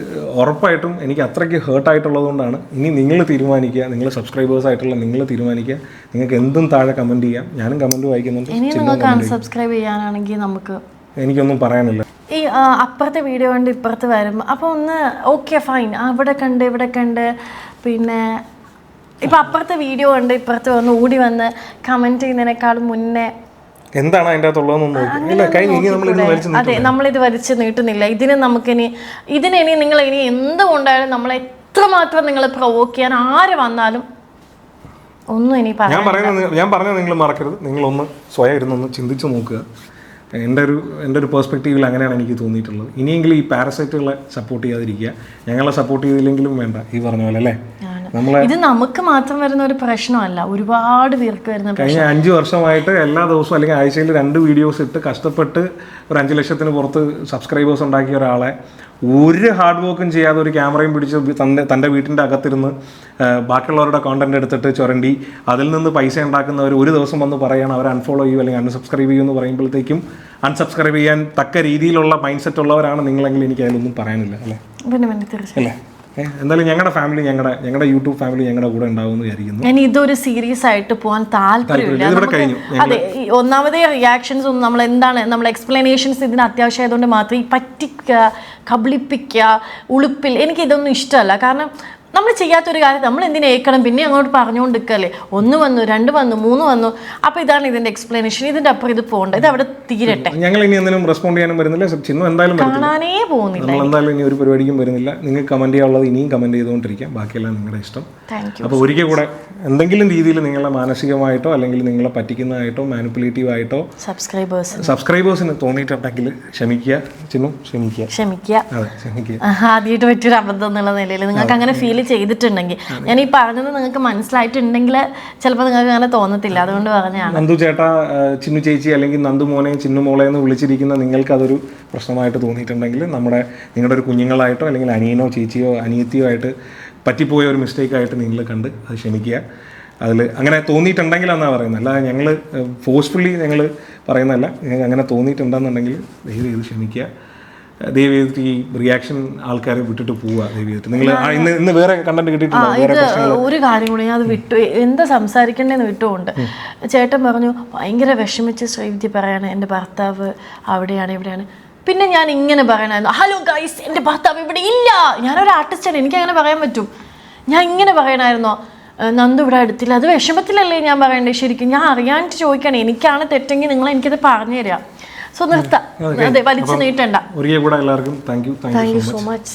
ഉറപ്പായിട്ടും എനിക്ക് അത്രയ്ക്ക് ഹേർട്ട് ആയിട്ടുള്ളതുകൊണ്ടാണ്. ഇനി നിങ്ങൾ തീരുമാനിക്കുക നിങ്ങൾ സബ്സ്ക്രൈബേഴ്സ് ആയിട്ടുള്ള നിങ്ങൾ തീരുമാനിക്കുക. നിങ്ങൾക്ക് എന്തും താഴെ കമന്റ് ചെയ്യാം. ഞാനും കമന്റ് വായിക്കുന്നുണ്ട് ഇനി അൺസബ്സ്ക്രൈബ് ചെയ്യാനാണെങ്കിൽ നമുക്ക് എനിക്കൊന്നും പറയാനില്ല. ഈ അപ്പുറത്തെ വീഡിയോ കണ്ട് ഇപ്പുറത്ത് വരും. അപ്പോൾ ഒന്ന് ഓക്കെ ഫൈൻ അവിടെ കണ്ട് ഇവിടെ കണ്ട്. പിന്നെ ഇപ്പം അപ്പുറത്തെ വീഡിയോ കണ്ട് ഇപ്പുറത്ത് വന്ന് ഓടി വന്ന് കമന്റ് ചെയ്യുന്നതിനേക്കാളും മുന്നേ എന്താണ് അതിന്റെ അകത്തുള്ളതെന്ന് നോക്കി ഇല്ല കഴിഞ്ഞ് ഇനി നമ്മൾ ഇന്ന് വലിച്ചു അതെ നമ്മളിത് വലിച്ചു നീട്ടുന്നില്ല. ഇതിന് നമുക്കിനി ഇതിനി നിങ്ങൾ ഇനി എന്തുകൊണ്ടായാലും നമ്മളെ എത്രമാത്രം നിങ്ങൾ പ്രൊവോക്ക് ചെയ്യാൻ ആര് വന്നാലും ഒന്നും ഇനി ഞാൻ പറയുന്നത് ഞാൻ പറഞ്ഞത് നിങ്ങൾ മറക്കരുത്. നിങ്ങളൊന്ന് സ്വയം ഇരുന്നൊന്ന് ചിന്തിച്ച് നോക്കുക. എന്റെ ഒരു എന്റെ ഒരു പേഴ്സ്പെക്റ്റീവിൽ അങ്ങനെയാണ് എനിക്ക് തോന്നിയിട്ടുള്ളത്. ഇനിയെങ്കിലും ഈ പാരസൈറ്റുകളെ സപ്പോർട്ട് ചെയ്യാതിരിക്കുക. ഞങ്ങളെ സപ്പോർട്ട് ചെയ്തില്ലെങ്കിലും വേണ്ട ഈ പറഞ്ഞ പോലെ അല്ലേ? ഇത് നമുക്ക് മാത്രം വരുന്ന ഒരു പ്രശ്നമല്ല. ഒരുപാട് പേർക്ക് വരുന്ന കഴിഞ്ഞ അഞ്ച് വർഷമായിട്ട് എല്ലാ ദിവസവും അല്ലെങ്കിൽ ആഴ്ചയിൽ രണ്ട് വീഡിയോസ് ഇട്ട് കഷ്ടപ്പെട്ട് ഒരു അഞ്ച് ലക്ഷത്തിന് പുറത്ത് സബ്സ്ക്രൈബേഴ്സ് ഉണ്ടാക്കിയ ഒരാളെ ഒരു ഹാർഡ് വർക്കും ചെയ്യാതെ ഒരു ക്യാമറയും പിടിച്ച് തന്റെ തന്റെ വീട്ടിന്റെ അകത്തിരുന്ന് ബാക്കിയുള്ളവരുടെ കോണ്ടന്റ് എടുത്തിട്ട് ചുരണ്ടി അതിൽ നിന്ന് പൈസ ഉണ്ടാക്കുന്നവർ ഒരു ദിവസം വന്ന് പറയണം അവർ അൺഫോളോ ചെയ്യും അല്ലെങ്കിൽ അൺസബ്സ്ക്രൈബ് ചെയ്യും എന്ന് പറയുമ്പോഴത്തേക്കും അൺസബ്സ്ക്രൈബ് ചെയ്യാൻ തക്ക രീതിയിലുള്ള മൈൻഡ് സെറ്റ് ഉള്ളവരാണ് നിങ്ങളെങ്കിൽ എനിക്ക് അതിലൊന്നും പറയാനില്ല അല്ലേ? പിന്നെ പിന്നെ തീർച്ചയായും. അല്ലേ? എന്തായാലും ഞങ്ങളുടെ ഫാമിലി ഞങ്ങളുടെ ഞങ്ങളുടെ യൂട്യൂബ് ഫാമിലി ഞങ്ങളുടെ കൂടെ ഉണ്ടാവുമെന്ന് വിചാരിക്കുന്നു. ഞാൻ ഇതൊരു സീരീസ് ആയിട്ട് പോകാൻ താല്പര്യമില്ല. കഴിഞ്ഞു. അതെ ഒന്നാമതേ റിയാക്ഷൻസ് ഒന്നും നമ്മൾ എന്താണ് നമ്മൾ എക്സ്പ്ലനേഷൻസ് ഇതിന് അത്യാവശ്യമായതുകൊണ്ട് മാത്രം ഈ പറ്റിക്കുക കബളിപ്പിക്കുക ഉളുപ്പിൽ എനിക്ക് ഇതൊന്നും ഇഷ്ടമല്ല. കാരണം നമ്മൾ ചെയ്യാത്തൊരു കാര്യം നമ്മൾ എന്തിനു ഏക്കണം? പിന്നെ അങ്ങോട്ട് പറഞ്ഞുകൊണ്ട് നിൽക്കല്ലേ ഒന്ന് വന്നു രണ്ട് വന്നു മൂന്ന് വന്നു. അപ്പോൾ ഇതാണ് ഇതിന്റെ എക്സ്പ്ലനേഷൻ ഇതിന്റെ അപ്പുറം ഇത് പോകണ്ട. ഇത് അവിടെ തീരട്ടെ. ഞങ്ങൾ ഇനി എന്തിനും റെസ്പോണ്ട് ചെയ്യാനും വരുന്നില്ല. ചിന്നു എന്തായാലും കാണാനേ പോകുന്നില്ല. നമ്മൾ എന്തായാലും ഇനി ഒരു പരിപാടിക്കും വരുന്നില്ല. നിങ്ങൾക്ക് കമന്റ് ചെയ്യാനുള്ളത് ഇനിയും കമന്റ് ചെയ്തുകൊണ്ടിരിക്കാം. ബാക്കിയെല്ലാം നിങ്ങളുടെ ഇഷ്ടം. അപ്പോൾ ഒരിക്കൽ കൂടെ എന്തെങ്കിലും രീതിയിൽ നിങ്ങളെ മാനസികമായിട്ടോ അല്ലെങ്കിൽ നിങ്ങളെ പറ്റിക്കുന്നതായിട്ടോ മാനിപ്പുലേറ്റീവ് ആയിട്ടോ സബ്സ്ക്രൈബേഴ്സ് സബ്സ്ക്രൈബേഴ്സിന് തോന്നിയിട്ടുണ്ടെങ്കിൽ ക്ഷമിക്കുക. ചിന്നു ക്ഷമിക്കുക. ക്ഷമിക്കുക. അതെ ക്ഷമിക്കുക. ആദ്യമായിട്ട് പറ്റിയൊരു അബദ്ധം എന്നുള്ള നിലയിൽ. നിങ്ങൾക്ക് അങ്ങനെ ഫീൽ ചെയ്തിട്ടുണ്ടെങ്കിൽ. ഞാൻ ഈ പറഞ്ഞത് നിങ്ങൾക്ക് മനസ്സിലായിട്ടുണ്ടെങ്കിൽ ചിലപ്പോൾ നിങ്ങൾക്ക് അങ്ങനെ തോന്നത്തില്ല. അതുകൊണ്ട് പറഞ്ഞാണ് നന്ദു ചേട്ടാ ചിന്നു ചേച്ചി അല്ലെങ്കിൽ നന്ദു മോനെ ചിന്നു മോളെ എന്ന് വിളിച്ചിരിക്കുന്ന നിങ്ങൾക്ക് അതൊരു പ്രശ്നമായിട്ട് തോന്നിയിട്ടുണ്ടെങ്കിൽ നമ്മുടെ നിങ്ങളുടെ ഒരു കുഞ്ഞുങ്ങളായിട്ടോ അല്ലെങ്കിൽ അനിയനോ ചേച്ചിയോ അനിയത്തിയോ ആയിട്ട് പറ്റിപ്പോയ ഒരു മിസ്റ്റേക്ക് ആയിട്ട് നിങ്ങൾ കണ്ട് അത് ക്ഷമിക്കുക. അതിൽ അങ്ങനെ തോന്നിയിട്ടുണ്ടെങ്കിലെന്നാണ് പറയുന്നത്. അല്ലാതെ ഞങ്ങൾ ഫോഴ്സ്ഫുള്ളി ഞങ്ങൾ പറയുന്നതല്ല. അങ്ങനെ തോന്നിയിട്ടുണ്ടെന്നുണ്ടെങ്കിൽ ദയവ് ചെയ്ത് ക്ഷമിക്കുക. ദയവ് ചെയ്തിട്ട് ഈ റിയാക്ഷൻ ആൾക്കാരെ വിട്ടിട്ട് പോവുക ദയവ് ചെയ്തിട്ട് നിങ്ങൾ ഇന്ന് ഇന്ന് വേറെ കണ്ടന്റ് കിട്ടിയിട്ടുണ്ടോ ഒരു കാര്യം കൂടി ഞാൻ അത് വിട്ടു. എന്താ സംസാരിക്കണ്ടേന്ന് വിട്ടുകൊണ്ട് ചേട്ടൻ പറഞ്ഞു ഭയങ്കര വിഷമിച്ച് ശ്രീവിദ്യ പറയാണ് എന്റെ ഭർത്താവ് അവിടെയാണ് ഇവിടെയാണ്. പിന്നെ ഞാൻ ഇങ്ങനെ പറയണമായിരുന്നു ഹലോ ഗൈസ് എന്റെ ഭർത്താവ് ഇവിടെ ഇല്ല. ഞാനൊരു ആർട്ടിസ്റ്റാണ് എനിക്ക് അങ്ങനെ പറയാൻ പറ്റും. ഞാൻ ഇങ്ങനെ പറയണമായിരുന്നോ നന്ദു ഇവിടെ അടുത്തില്ല. അത് വിഷമത്തിലല്ലേ ഞാൻ പറയണ്ടേ? ശരിക്കും ഞാൻ അറിയാണ്ട് ചോദിക്കണേ എനിക്കാണ് തെറ്റെങ്കിൽ നിങ്ങൾ എനിക്കത് പറഞ്ഞു തരിക സോ നിർത്താം. അതെ വലിച്ചു നീട്ടണ്ട. ഒരിക്കൽ കൂടെ എല്ലാവർക്കും thank you thank you thank you so much